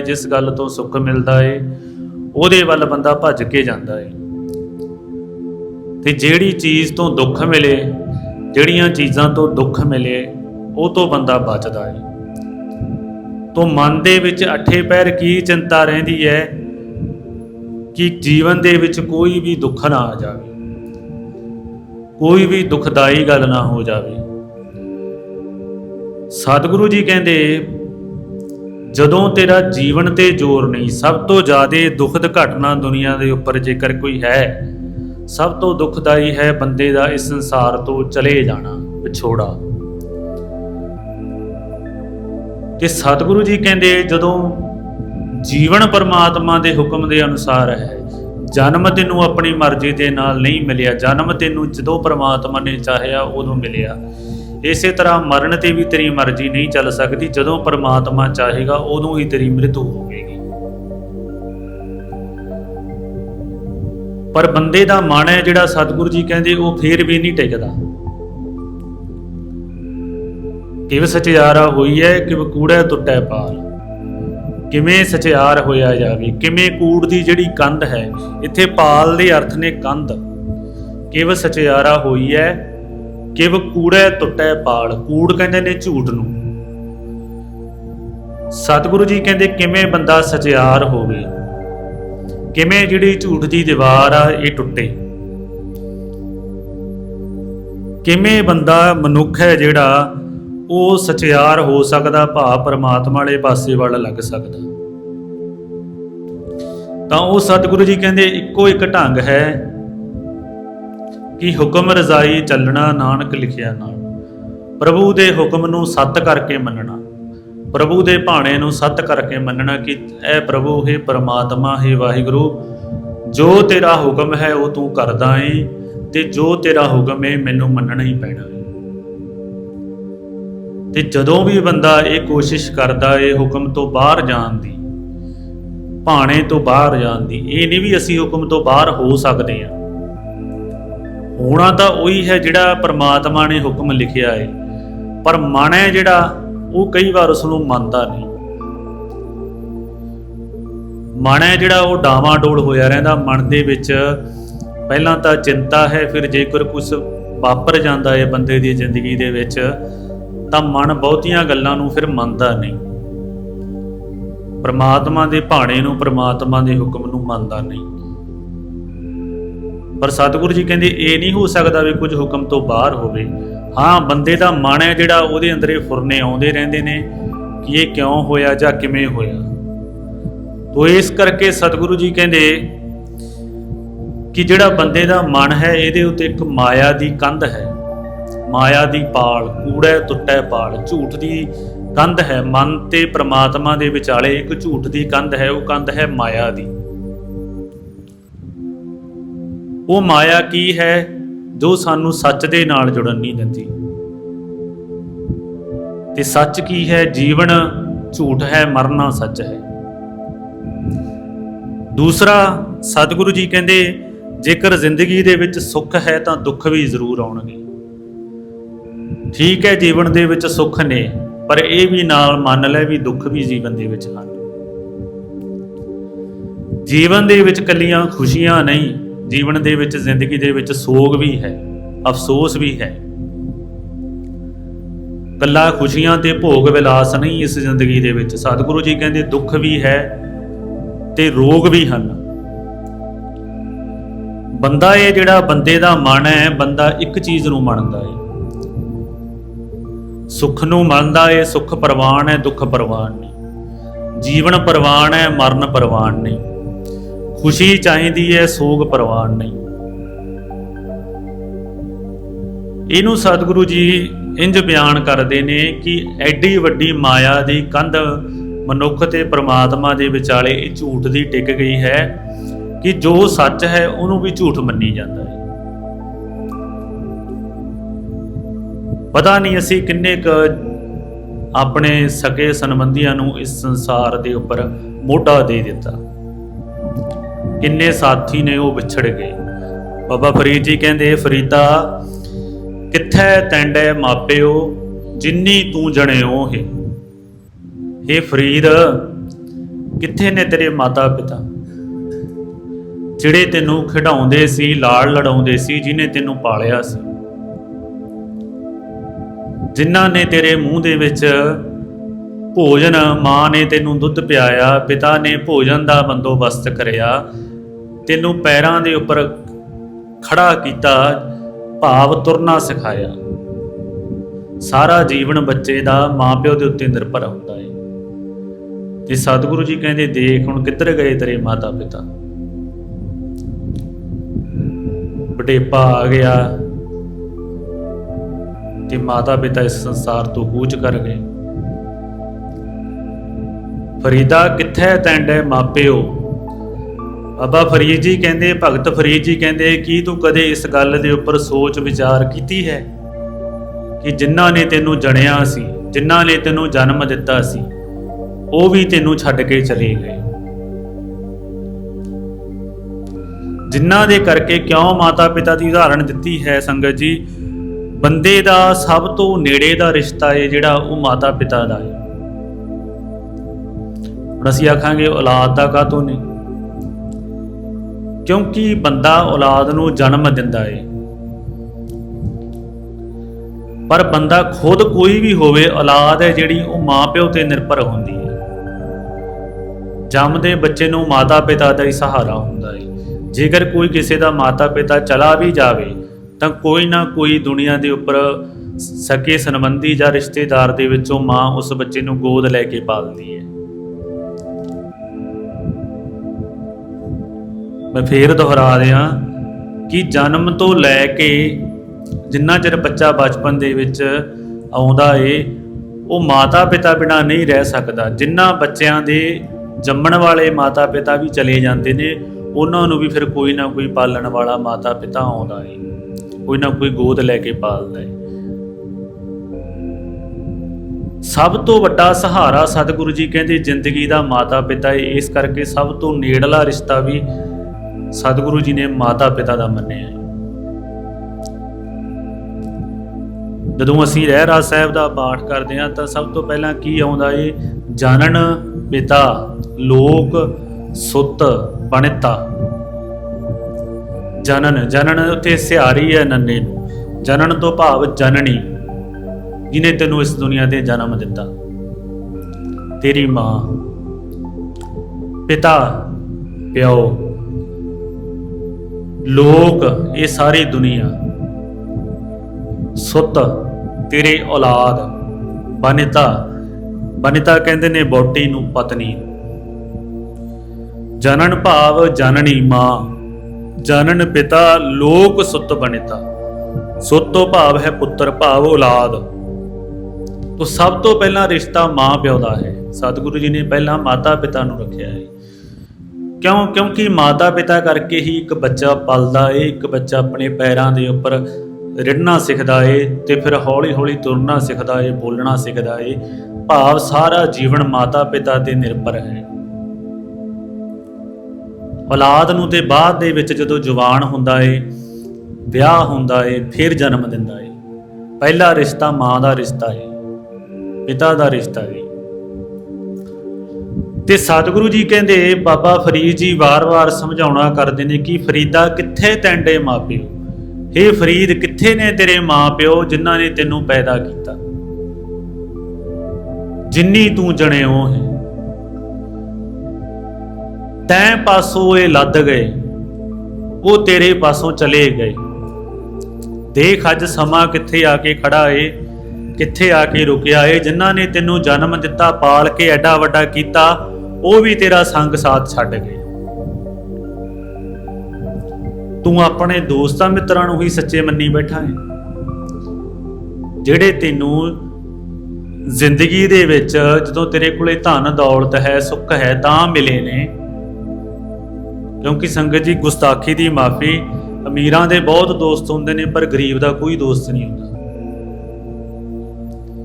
ਜਿਸ ਗੱਲ ਤੋਂ ਸੁੱਖ ਮਿਲਦਾ ਏ, ਉਹਦੇ ਵੱਲ ਬੰਦਾ ਭੱਜ ਕੇ ਜਾਂਦਾ ਏ। ਤੇ ਜਿਹੜੀ ਚੀਜ਼ ਤੋਂ ਦੁੱਖ ਮਿਲੇ, ਜਿਹੜੀਆਂ ਚੀਜ਼ਾਂ ਤੋਂ ਦੁੱਖ ਮਿਲੇ, ਉਹ ਤੋਂ ਬੰਦਾ ਬਚਦਾ ਏ। ਤੋਂ ਮਨ ਦੇ ਵਿੱਚ ਅੱਠੇ ਪੈਰ ਕੀ ਚਿੰਤਾ ਰਹਿੰਦੀ ਹੈ ਕਿ ਜੀਵਨ ਦੇ ਵਿੱਚ ਕੋਈ ਵੀ ਦੁੱਖ ਨਾ ਆ ਜਾਵੇ। ਕੋਈ ਵੀ ਦੁਖਦਾਈ ਗੱਲ ਨਾ ਹੋ ਜਾਵੇ। ਸਤਿਗੁਰੂ ਜੀ ਕਹਿੰਦੇ ਜਦੋਂ ਤੇਰਾ ਜੀਵਨ ਤੇ ਜ਼ੋਰ ਨਹੀਂ, ਸਭ ਤੋਂ ਜ਼ਿਆਦਾ ਦੁਖਦ ਘਟਨਾ ਦੁਨੀਆ ਦੇ ਉੱਪਰ ਜੇਕਰ ਕੋਈ ਹੈ, ਸਭ ਤੋਂ ਦੁਖਦਾਈ ਹੈ ਬੰਦੇ ਦਾ ਇਸ ਸੰਸਾਰ ਤੋਂ ਚਲੇ ਜਾਣਾ, ਵਿਛੋੜਾ। ਤੇ ਸਤਿਗੁਰੂ ਜੀ ਕਹਿੰਦੇ, ਜਦੋਂ ਜੀਵਨ ਪਰਮਾਤਮਾ ਦੇ ਹੁਕਮ ਦੇ ਅਨੁਸਾਰ ਹੈ, ਜਨਮ ਤੈਨੂੰ ਆਪਣੀ ਮਰਜ਼ੀ ਦੇ ਨਾਲ ਨਹੀਂ ਮਿਲਿਆ, ਜਨਮ ਤੈਨੂੰ ਜਦੋਂ ਪਰਮਾਤਮਾ ਨੇ ਚਾਹਿਆ, ਉਦੋਂ ਮਿਲਿਆ। ਇਸੇ ਤਰ੍ਹਾਂ ਮਰਨ ਤੇ ਵੀ ਤੇਰੀ ਮਰਜ਼ੀ ਨਹੀਂ ਚੱਲ ਸਕਦੀ। ਜਦੋਂ ਪਰਮਾਤਮਾ ਚਾਹੇਗਾ, ਉਦੋਂ ਹੀ ਤੇਰੀ ਮ੍ਰਿਤੂ ਹੋਵੇਗੀ। ਪਰ ਬੰਦੇ ਦਾ ਮਨ ਹੈ ਜਿਹੜਾ ਸਤਿਗੁਰੂ ਜੀ ਕਹਿੰਦੇ, ਉਹ ਫੇਰ ਵੀ ਨਹੀਂ ਟਿਕਦਾ। ਕਿਵ ਸਚਿਆਰਾ ਹੋਈ ਹੈ, ਕਿਵ ਕੂੜਾ ਟੁੱਟੈ ਪਾਲ ਕਿਵੇਂ ਸਚਿਆਰ ਹੋਇਆ ਜਾਵੇ, ਕਿਵੇਂ ਕੂੜ ਦੀ ਜਿਹੜੀ ਕੰਧ ਹੈ, ਇੱਥੇ ਪਾਲ ਦੇ ਅਰਥ ਨੇ ਕੰਧ। ਕਿਵ ਸਚਿਆਰਾ ਹੋਈ ਹੈ ਕਿਵ ਕੂੜੈ ਟੁੱਟੈ ਪਾਲ ਕੂੜ ਕਹਿੰਦੇ ਨੇ ਝੂਠ ਨੂੰ। ਸਤਿਗੁਰੂ ਜੀ ਕਹਿੰਦੇ, ਕਿਵੇਂ ਬੰਦਾ ਸਚਿਆਰ ਹੋਵੇ? ਕਿਵੇਂ ਜਿਹੜੀ ਝੂਠ ਦੀ ਦੀਵਾਰ ਆ, ਇਹ ਟੁੱਟੇ? ਕਿਵੇਂ ਬੰਦਾ ਮਨੁੱਖ ਹੈ ਜਿਹੜਾ ਉਹ ਸਚਿਆਰ ਹੋ ਸਕਦਾ, ਭਾਵ ਪਰਮਾਤਮਾ ਵਾਲੇ ਪਾਸੇ ਵੱਲ ਲੱਗ ਸਕਦਾ? ਤਾਂ ਉਹ ਸਤਿਗੁਰੂ ਜੀ ਕਹਿੰਦੇ, ਇੱਕੋ ਇੱਕ ਢੰਗ ਹੈ ਕਿ ਹੁਕਮ ਰਜ਼ਾਈ ਚੱਲਣਾ ਨਾਨਕ ਲਿਖਿਆ ਨਾਲ। ਪ੍ਰਭੂ ਦੇ ਹੁਕਮ ਨੂੰ ਸੱਤ ਕਰਕੇ ਮੰਨਣਾ। ਪ੍ਰਭੂ ਦੇ ਭਾਣੇ ਨੂੰ ਸੱਤ ਕਰਕੇ ਮੰਨਣਾ ਕਿ ਐ ਪ੍ਰਭੂ, ਹੈ ਪਰਮਾਤਮਾ, ਹੈ ਵਾਹਿਗੁਰੂ, ਜੋ ਤੇਰਾ ਹੁਕਮ ਹੈ ਉਹ ਤੂੰ ਕਰਦਾ ਏ ਤੇ ਜੋ ਤੇਰਾ ਹੁਕਮ ਏ ਮੈਨੂੰ ਮੰਨਣਾ ਹੀ ਪੈਣਾ ਹੈ ਤੇ ਜਦੋਂ ਵੀ ਬੰਦਾ ਇਹ ਕੋਸ਼ਿਸ਼ ਕਰਦਾ ਏ ਹੁਕਮ ਤੋਂ ਬਾਹਰ ਜਾਣ ਦੀ, ਭਾਣੇ ਤੋਂ ਬਾਹਰ ਜਾਣ ਦੀ, ਇਹ ਨਹੀਂ ਵੀ ਅਸੀਂ ਹੁਕਮ ਤੋਂ ਬਾਹਰ ਹੋ ਸਕਦੇ ਹਾਂ ਹੋਣਾ ਤਾਂ ਉਹੀ ਹੈ ਜਿਹੜਾ ਪਰਮਾਤਮਾ ਨੇ ਹੁਕਮ ਲਿਖਿਆ ਹੈ। ਪਰ ਮਨ ਹੈ ਜਿਹੜਾ, ਉਹ ਕਈ ਵਾਰ ਉਸ ਨੂੰ ਮੰਨਦਾ ਨਹੀਂ। ਮਨ ਹੈ ਜਿਹੜਾ, ਉਹ ਡਾਵਾਂ ਡੋਲ ਹੋਇਆ ਰਹਿੰਦਾ। ਮਨ ਦੇ ਵਿੱਚ ਪਹਿਲਾਂ ਤਾਂ ਚਿੰਤਾ ਹੈ, ਫਿਰ ਜੇਕਰ ਕੁਝ ਵਾਪਰ ਜਾਂਦਾ ਹੈ ਬੰਦੇ ਦੀ ਜ਼ਿੰਦਗੀ ਦੇ ਵਿੱਚ, ਤਾਂ ਮਨ ਬਹੁਤੀਆਂ ਗੱਲਾਂ ਨੂੰ ਫਿਰ ਮੰਨਦਾ ਨਹੀਂ। ਪਰਮਾਤਮਾ ਦੇ ਭਾਣੇ ਨੂੰ, ਪਰਮਾਤਮਾ ਦੇ ਹੁਕਮ ਨੂੰ ਮੰਨਦਾ ਨਹੀਂ। ਪਰ ਸਤਿਗੁਰੂ ਜੀ ਕਹਿੰਦੇ, ਇਹ ਨਹੀਂ ਹੋ ਸਕਦਾ ਵੀ ਕੁਝ ਹੁਕਮ ਤੋਂ ਬਾਹਰ ਹੋਵੇ। ਹਾਂ, ਬੰਦੇ ਦਾ ਮਨ ਹੈ ਜਿਹੜਾ ਉਹਦੇ ਅੰਦਰੇ ਫੁਰਨੇ ਆਉਂਦੇ ਰਹਿੰਦੇ ਨੇ ਕਿ ਇਹ ਕਿਉਂ ਹੋਇਆ ਜਾਂ ਕਿਵੇਂ ਹੋਇਆ। ਤੋ ਇਸ ਕਰਕੇ ਸਤਿਗੁਰੂ ਜੀ ਕਹਿੰਦੇ ਕਿ ਜਿਹੜਾ ਬੰਦੇ ਦਾ ਮਨ ਹੈ, ਇਹਦੇ ਉੱਤੇ ਇੱਕ ਮਾਇਆ ਦੀ ਕੰਧ ਹੈ। ਮਾਇਆ ਦੀ ਪਾਲ, ਕੂੜੈ ਟੁੱਟੈ ਪਾਲ, ਝੂਠ ਦੀ ਕੰਧ ਹੈ। ਮਨ ਤੇ ਪ੍ਰਮਾਤਮਾ ਦੇ ਵਿਚਾਲੇ ਇੱਕ ਝੂਠ ਦੀ ਕੰਧ ਹੈ, ਉਹ ਕੰਧ ਹੈ ਮਾਇਆ ਦੀ। ਉਹ ਮਾਇਆ ਕੀ ਹੈ ਜੋ ਸਾਨੂੰ ਸੱਚ ਦੇ ਨਾਲ ਜੁੜਨ ਨਹੀਂ ਦਿੰਦੀ? ਤੇ ਸੱਚ ਕੀ ਹੈ? ਜੀਵਨ ਝੂਠ ਹੈ, ਮਰਨਾ ਸੱਚ ਹੈ। ਦੂਸਰਾ, ਸਤਿਗੁਰੂ ਜੀ ਕਹਿੰਦੇ, ਜੇਕਰ ਜ਼ਿੰਦਗੀ ਦੇ ਵਿੱਚ ਸੁੱਖ ਹੈ ਤਾਂ ਦੁੱਖ ਵੀ ਜ਼ਰੂਰ ਆਉਣਗੇ। ਠੀਕ ਹੈ, ਜੀਵਨ ਦੇ ਵਿੱਚ ਸੁੱਖ ਨੇ, ਪਰ ਇਹ ਵੀ ਨਾਲ ਮੰਨ ਲੈ ਵੀ ਦੁੱਖ ਵੀ ਜੀਵਨ ਦੇ ਵਿੱਚ ਹਨ। ਜੀਵਨ ਦੇ ਵਿੱਚ ਕੱਲੀਆਂ ਖੁਸ਼ੀਆਂ ਨਹੀਂ ਜੀਵਨ ਦੇ ਵਿੱਚ, ਜ਼ਿੰਦਗੀ ਦੇ ਵਿੱਚ ਸੋਗ ਵੀ ਹੈ, ਅਫਸੋਸ ਵੀ ਹੈ। ਕੱਲਾ ਖੁਸ਼ੀਆਂ ਤੇ ਭੋਗ ਵਿਲਾਸ ਨਹੀਂ ਇਸ ਜ਼ਿੰਦਗੀ ਦੇ ਵਿੱਚ। ਸਤਿਗੁਰੂ ਜੀ ਕਹਿੰਦੇ, ਦੁੱਖ ਵੀ ਹੈ ਤੇ ਰੋਗ ਵੀ ਹਨ। ਬੰਦਾ ਇਹ ਜਿਹੜਾ ਬੰਦੇ ਦਾ ਮਨ ਹੈ, ਬੰਦਾ ਇੱਕ ਚੀਜ਼ ਨੂੰ ਮੰਨਦਾ ਹੈ। ਸੁੱਖ ਨੂੰ ਮੰਨਦਾ ਏ ਸੁੱਖ ਪ੍ਰਵਾਨ ਹੈ, ਦੁੱਖ ਪ੍ਰਵਾਨ ਨਹੀਂ। ਜੀਵਨ ਪ੍ਰਵਾਨ ਹੈ, ਮਰਨ ਪ੍ਰਵਾਨ ਨਹੀਂ। ਖੁਸ਼ੀ ਚਾਹੀਦੀ ਹੈ, ਸੋਗ ਪ੍ਰਵਾਨ ਨਹੀਂ। ਇਹਨੂੰ ਸਤਿਗੁਰੂ ਜੀ ਇੰਜ ਬਿਆਨ ਕਰਦੇ ਨੇ ਕਿ ਐਡੀ ਵੱਡੀ ਮਾਇਆ ਦੀ ਕੰਧ ਮਨੁੱਖ ਤੇ ਪ੍ਰਮਾਤਮਾ ਦੇ ਵਿਚਾਲੇ ਇਹ ਝੂਠ ਦੀ ਟਿਕ ਗਈ ਹੈ ਕਿ ਜੋ ਸੱਚ ਹੈ, ਉਹਨੂੰ ਵੀ ਝੂਠ ਮੰਨੀ ਜਾਂਦਾ ਹੈ। ਪਤਾ ਨਹੀਂ ਅਸੀਂ ਕਿੰਨੇ ਕ ਆਪਣੇ ਸਕੇ ਸੰਬੰਧੀਆਂ ਨੂੰ ਇਸ ਸੰਸਾਰ ਦੇ ਉੱਪਰ ਮੋਢਾ ਦੇ ਦਿੱਤਾ। ਕਿੰਨੇ ਸਾਥੀ ਨੇ ਉਹ ਵਿਛੜ ਗਏ। ਬਾਬਾ ਫਰੀਦ ਜੀ ਕਹਿੰਦੇ ਫਰੀਦਾ, ਕਿੱਥੈ ਤੈਂਡੇ ਮਾਪਿਓ? ਜਿੰਨੀ ਤੂੰ ਜਣਿਓ ਹੈ। ਇਹ ਫਰੀਦ, ਕਿੱਥੇ ਨੇ ਤੇਰੇ ਮਾਤਾ ਪਿਤਾ ਜਿਹੜੇ ਤੈਨੂੰ ਖਿਡਾਉਂਦੇ ਸੀ, ਲਾੜ ਲੜਾਉਂਦੇ ਸੀ, ਜਿਨੇ ਤੈਨੂੰ ਪਾਲਿਆ ਸੀ। ਜਿਨ੍ਹਾਂ ਨੇ ਤੇਰੇ ਮੂੰਹ ਦੇ ਵਿੱਚ ਭੋਜਨ, ਮਾਂ ਨੇ ਤੈਨੂੰ ਦੁੱਧ ਪਿਆਇਆ, ਪਿਤਾ ਨੇ ਭੋਜਨ ਦਾ ਬੰਦੋਬਸਤ ਕਰਿਆ ਤੈਨੂੰ ਪੈਰਾਂ ਦੇ ਉੱਪਰ ਖੜਾ ਕੀਤਾ, ਭਾਵ ਤੁਰਨਾ ਸਿਖਾਇਆ। ਸਾਰਾ ਜੀਵਨ ਬੱਚੇ ਦਾ ਮਾਪਿਓ ਦੇ ਉੱਤੇ ਨਿਰਭਰ ਹੁੰਦਾ ਹੈ ਤੇ ਸਤਿਗੁਰੂ ਜੀ ਕਹਿੰਦੇ, ਦੇਖ ਹੁਣ ਕਿੱਧਰ ਗਏ ਤੇਰੇ ਮਾਤਾ ਪਿਤਾ ਬਟੇਪਾ ਆ ਗਿਆ ਤੇ ਮਾਤਾ ਪਿਤਾ ਇਸ ਸੰਸਾਰ ਤੋਂ ਕੂਚ ਕਰ ਗਏ। ਫਰੀਦਾ ਕਿੱਥੇ ਤੈਂਡੇ ਮਾਪਿਓ? ਬਾਬਾ ਫਰੀਦ ਜੀ ਕਹਿੰਦੇ, ਭਗਤ ਫਰੀਦ ਜੀ ਕਹਿੰਦੇ, ਕੀ ਤੂੰ ਕਦੇ ਇਸ ਗੱਲ ਦੇ ਉੱਪਰ ਸੋਚ ਵਿਚਾਰ ਕੀਤੀ ਹੈ ਕਿ ਜਿਨ੍ਹਾਂ ਨੇ ਤੈਨੂੰ ਜਣਿਆ ਸੀ, ਜਿਨ੍ਹਾਂ ਨੇ ਤੈਨੂੰ ਜਨਮ ਦਿੱਤਾ ਸੀ, ਉਹ ਵੀ ਤੈਨੂੰ ਛੱਡ ਕੇ ਚਲੇ ਗਏ? ਜਿਨ੍ਹਾਂ ਦੇ ਕਰਕੇ ਕਿਉਂ ਮਾਤਾ ਪਿਤਾ ਦੀ ਉਦਾਹਰਣ ਦਿੱਤੀ ਹੈ ਸੰਗਤ ਜੀ? ਬੰਦੇ ਦਾ ਸਭ ਤੋਂ ਨੇੜੇ ਦਾ ਰਿਸ਼ਤਾ ਹੈ ਜਿਹੜਾ, ਉਹ ਮਾਤਾ ਪਿਤਾ ਦਾ ਹੈ। ਹੁਣ ਅਸੀਂ ਆਖਾਂਗੇ, ਔਲਾਦ ਦਾ ਕਾਤੋਂ ਨਹੀਂ ਕਿਉਂਕਿ ਬੰਦਾ ਔਲਾਦ ਨੂੰ ਜਨਮ ਦਿੰਦਾ ਏ। ਪਰ ਬੰਦਾ ਖੁਦ ਕੋਈ ਵੀ ਹੋਵੇ, ਔਲਾਦ ਹੈ ਜਿਹੜੀ ਉਹ ਮਾਪਿਓ ਤੇ ਨਿਰਭਰ ਹੁੰਦੀ ਹੈ ਜੰਮਦੇ ਬੱਚੇ ਨੂੰ ਮਾਤਾ ਪਿਤਾ ਦਾ ਹੀ ਸਹਾਰਾ ਹੁੰਦਾ ਹੈ ਜੇਕਰ ਕੋਈ ਕਿਸੇ ਦਾ ਮਾਤਾ ਪਿਤਾ ਚਲਾ ਵੀ ਜਾਵੇ, ਤਾਂ ਕੋਈ ਨਾ ਕੋਈ ਦੁਨੀਆ ਦੇ ਉੱਪਰ ਸਕੇ, ਸੰਬੰਧੀ ਜਾਂ ਰਿਸ਼ਤੇਦਾਰ ਦੇ ਵਿੱਚੋਂ ਮਾਂ ਉਸ ਬੱਚੇ ਨੂੰ ਗੋਦ ਲੈ ਕੇ ਪਾਲਦੀ ਹੈ ਮੈਂ ਫੇਰ ਦੁਹਰਾ ਦਿਆਂ ਕਿ ਜਨਮ ਤੋਂ ਲੈ ਕੇ ਜਿੰਨਾ ਚਿਰ ਬੱਚਾ ਬਚਪਨ ਦੇ ਵਿੱਚ ਆਉਂਦਾ ਏ, ਉਹ ਮਾਤਾ ਪਿਤਾ ਬਿਨਾ ਨਹੀਂ ਰਹਿ ਸਕਦਾ। ਜਿੰਨਾ ਬੱਚਿਆਂ ਦੇ ਜੰਮਣ ਵਾਲੇ ਮਾਤਾ ਪਿਤਾ ਵੀ ਚਲੇ ਜਾਂਦੇ ਨੇ, ਉਹਨਾਂ ਨੂੰ ਵੀ ਫਿਰ ਕੋਈ ਨਾ ਕੋਈ ਪਾਲਣ ਵਾਲਾ ਮਾਤਾ ਪਿਤਾ ਆਉਂਦਾ ਏ। ਕੋਈ ਨਾ ਕੋਈ ਗੋਦ ਲੈ ਕੇ ਪਾਲਦਾ ਏ। ਸਭ ਤੋਂ ਵੱਡਾ ਸਹਾਰਾ ਸਤਿਗੁਰੂ ਜੀ ਕਹਿੰਦੇ, ਜ਼ਿੰਦਗੀ ਦਾ ਮਾਤਾ ਪਿਤਾ ਏ। ਇਸ ਕਰਕੇ ਸਭ ਤੋਂ ਨੇੜਲਾ ਰਿਸ਼ਤਾ ਵੀ ਸਤਿਗੁਰੂ ਜੀ ਨੇ ਮਾਤਾ ਪਿਤਾ ਦਾ ਮੰਨਿਆ ਜਦੋਂ ਅਸੀਂ ਰਹਿਰਾਸ ਸਾਹਿਬ ਦਾ ਪਾਠ ਕਰਦੇ ਹਾਂ ਤਾਂ ਸਭ ਤੋਂ ਪਹਿਲਾਂ ਕੀ ਆਉਂਦਾ ਏ? ਜਨਨ ਪਿਤਾ, ਲੋਕ ਸੁੱਤ ਬਣਤਾ ਜਨਨ ਜਨਨ ਉੱਤੇ ਸਿਹਾਰੀ ਹੈ ਨੰਨੇ ਨੂੰ। ਜਨਨ ਤੋਂ ਭਾਵ ਜਨਨੀ ਜਿਨੇ ਤੈਨੂੰ ਇਸ ਦੁਨੀਆ ਤੇ ਜਨਮ ਦਿੱਤਾ। ਤੇਰੀ ਮਾਂ, ਪਿਤਾ, ਪਿਓ ਲੋਕ ਇਹ ਸਾਰੀ ਦੁਨੀਆ ਸੁੱਤ ਤੇਰੇ ਔਲਾਦ ਬਨਿਤਾ ਬਨਿਤਾ ਕਹਿੰਦੇ ਨੇ ਬੋਟੀ ਨੂੰ ਪਤਨੀ। ਜਨਨ ਭਾਵ ਜਨਨੀ ਮਾਂ, ਜਨਨ ਪਿਤਾ ਲੋਕ ਸੁੱਤ ਬਨਿਤਾ। ਤੋਂ ਭਾਵ ਹੈ ਪੁੱਤਰ, ਭਾਵ ਔਲਾਦ। ਤੋਂ ਸਭ ਤੋਂ ਪਹਿਲਾਂ ਰਿਸ਼ਤਾ ਮਾਂ ਪਿਓ ਦਾ ਹੈ। ਸਤਿਗੁਰੂ ਜੀ ਨੇ ਪਹਿਲਾਂ ਮਾਤਾ ਪਿਤਾ ਨੂੰ ਰੱਖਿਆ ਹੈ। ਕਿਉਂ, ਕਿਉਂਕਿ ਮਾਤਾ ਪਿਤਾ ਕਰਕੇ ਹੀ ਇੱਕ ਬੱਚਾ ਪਲਦਾ ਏ, ਇੱਕ ਬੱਚਾ ਆਪਣੇ ਪੈਰਾਂ ਦੇ ਉੱਪਰ ਰਿੜਨਾ ਸਿੱਖਦਾ ਏ ਤੇ ਫਿਰ ਹੌਲੀ-ਹੌਲੀ ਤੁਰਨਾ ਸਿੱਖਦਾ ਏ, ਬੋਲਣਾ ਸਿੱਖਦਾ ਏ। ਭਾਵ ਸਾਰਾ ਜੀਵਨ ਮਾਤਾ ਪਿਤਾ ਤੇ ਨਿਰਭਰ ਹੈ। ਔਲਾਦ ਨੂੰ ਤੇ ਬਾਅਦ ਦੇ ਵਿੱਚ ਜਦੋਂ ਜਵਾਨ ਹੁੰਦਾ ਏ, ਵਿਆਹ ਹੁੰਦਾ ਏ, ਫਿਰ ਜਨਮ ਦਿੰਦਾ ਏ। ਪਹਿਲਾ ਰਿਸ਼ਤਾ ਮਾਂ ਦਾ ਰਿਸ਼ਤਾ ਏ, ਪਿਤਾ ਦਾ ਰਿਸ਼ਤਾ ਏ। ਤੇ ਸਤਿਗੁਰੂ ਜੀ ਕਹਿੰਦੇ, ਬਾਬਾ ਫਰੀਦ ਜੀ ਵਾਰ-ਵਾਰ ਸਮਝਾਉਣਾ ਕਰਦੇ ਨੇ ਕਿ ਫਰੀਦਾ ਕਿੱਥੇ ਤੈਂਡੇ ਮਾਪਿਓ? ਹੇ ਫਰੀਦ, ਕਿੱਥੇ ਨੇ ਤੇਰੇ ਮਾਪਿਓ ਜਿਨ੍ਹਾਂ ਨੇ ਤੈਨੂੰ ਪੈਦਾ ਕੀਤਾ? ਜਿੰਨੀ ਤੂੰ ਜਣਿਓ ਹੈ। ਤੈਂ ਪਾਸੋਂ ਇਹ ਲੱਦ ਗਏ, ਉਹ ਤੇਰੇ ਪਾਸੋਂ ਚਲੇ ਗਏ। ਦੇਖ ਅੱਜ ਸਮਾਂ ਕਿੱਥੇ ਆ ਕੇ ਖੜਾ ਏ, ਕਿੱਥੇ ਆ ਕੇ ਰੁਕਿਆ ਏ, ਜਿਨ੍ਹਾਂ ਨੇ ਤੈਨੂੰ ਜਨਮ ਦਿੱਤਾ, ਪਾਲ ਕੇ ਐਡਾ ਵੱਡਾ ਕੀਤਾ ਉਹ ਵੀ ਤੇਰਾ ਸੰਗ ਸਾਥ ਛੱਡ ਗਏ। ਤੂੰ ਆਪਣੇ ਦੋਸਤਾਂ ਮਿੱਤਰਾਂ ਨੂੰ ਹੀ ਸੱਚੇ ਮੰਨੀ ਬੈਠਾ ਹੈ। ਜਿਹੜੇ ਤੈਨੂੰ ਜ਼ਿੰਦਗੀ ਦੇ ਵਿੱਚ ਜਦੋਂ ਤੇਰੇ ਕੋਲੇ ਧਨ, ਦੌਲਤ ਹੈ, ਸੁੱਖ ਹੈ, ਤਾਂ ਮਿਲੇ ਨੇ। ਕਿਉਂਕਿ ਸੰਗਤ ਜੀ, ਗੁਸਤਾਖੀ ਦੀ ਮਾਫੀ ਅਮੀਰਾਂ ਦੇ ਬਹੁਤ ਦੋਸਤ ਹੁੰਦੇ ਨੇ, ਪਰ ਗਰੀਬ ਦਾ ਕੋਈ ਦੋਸਤ ਨਹੀਂ ਹੁੰਦਾ।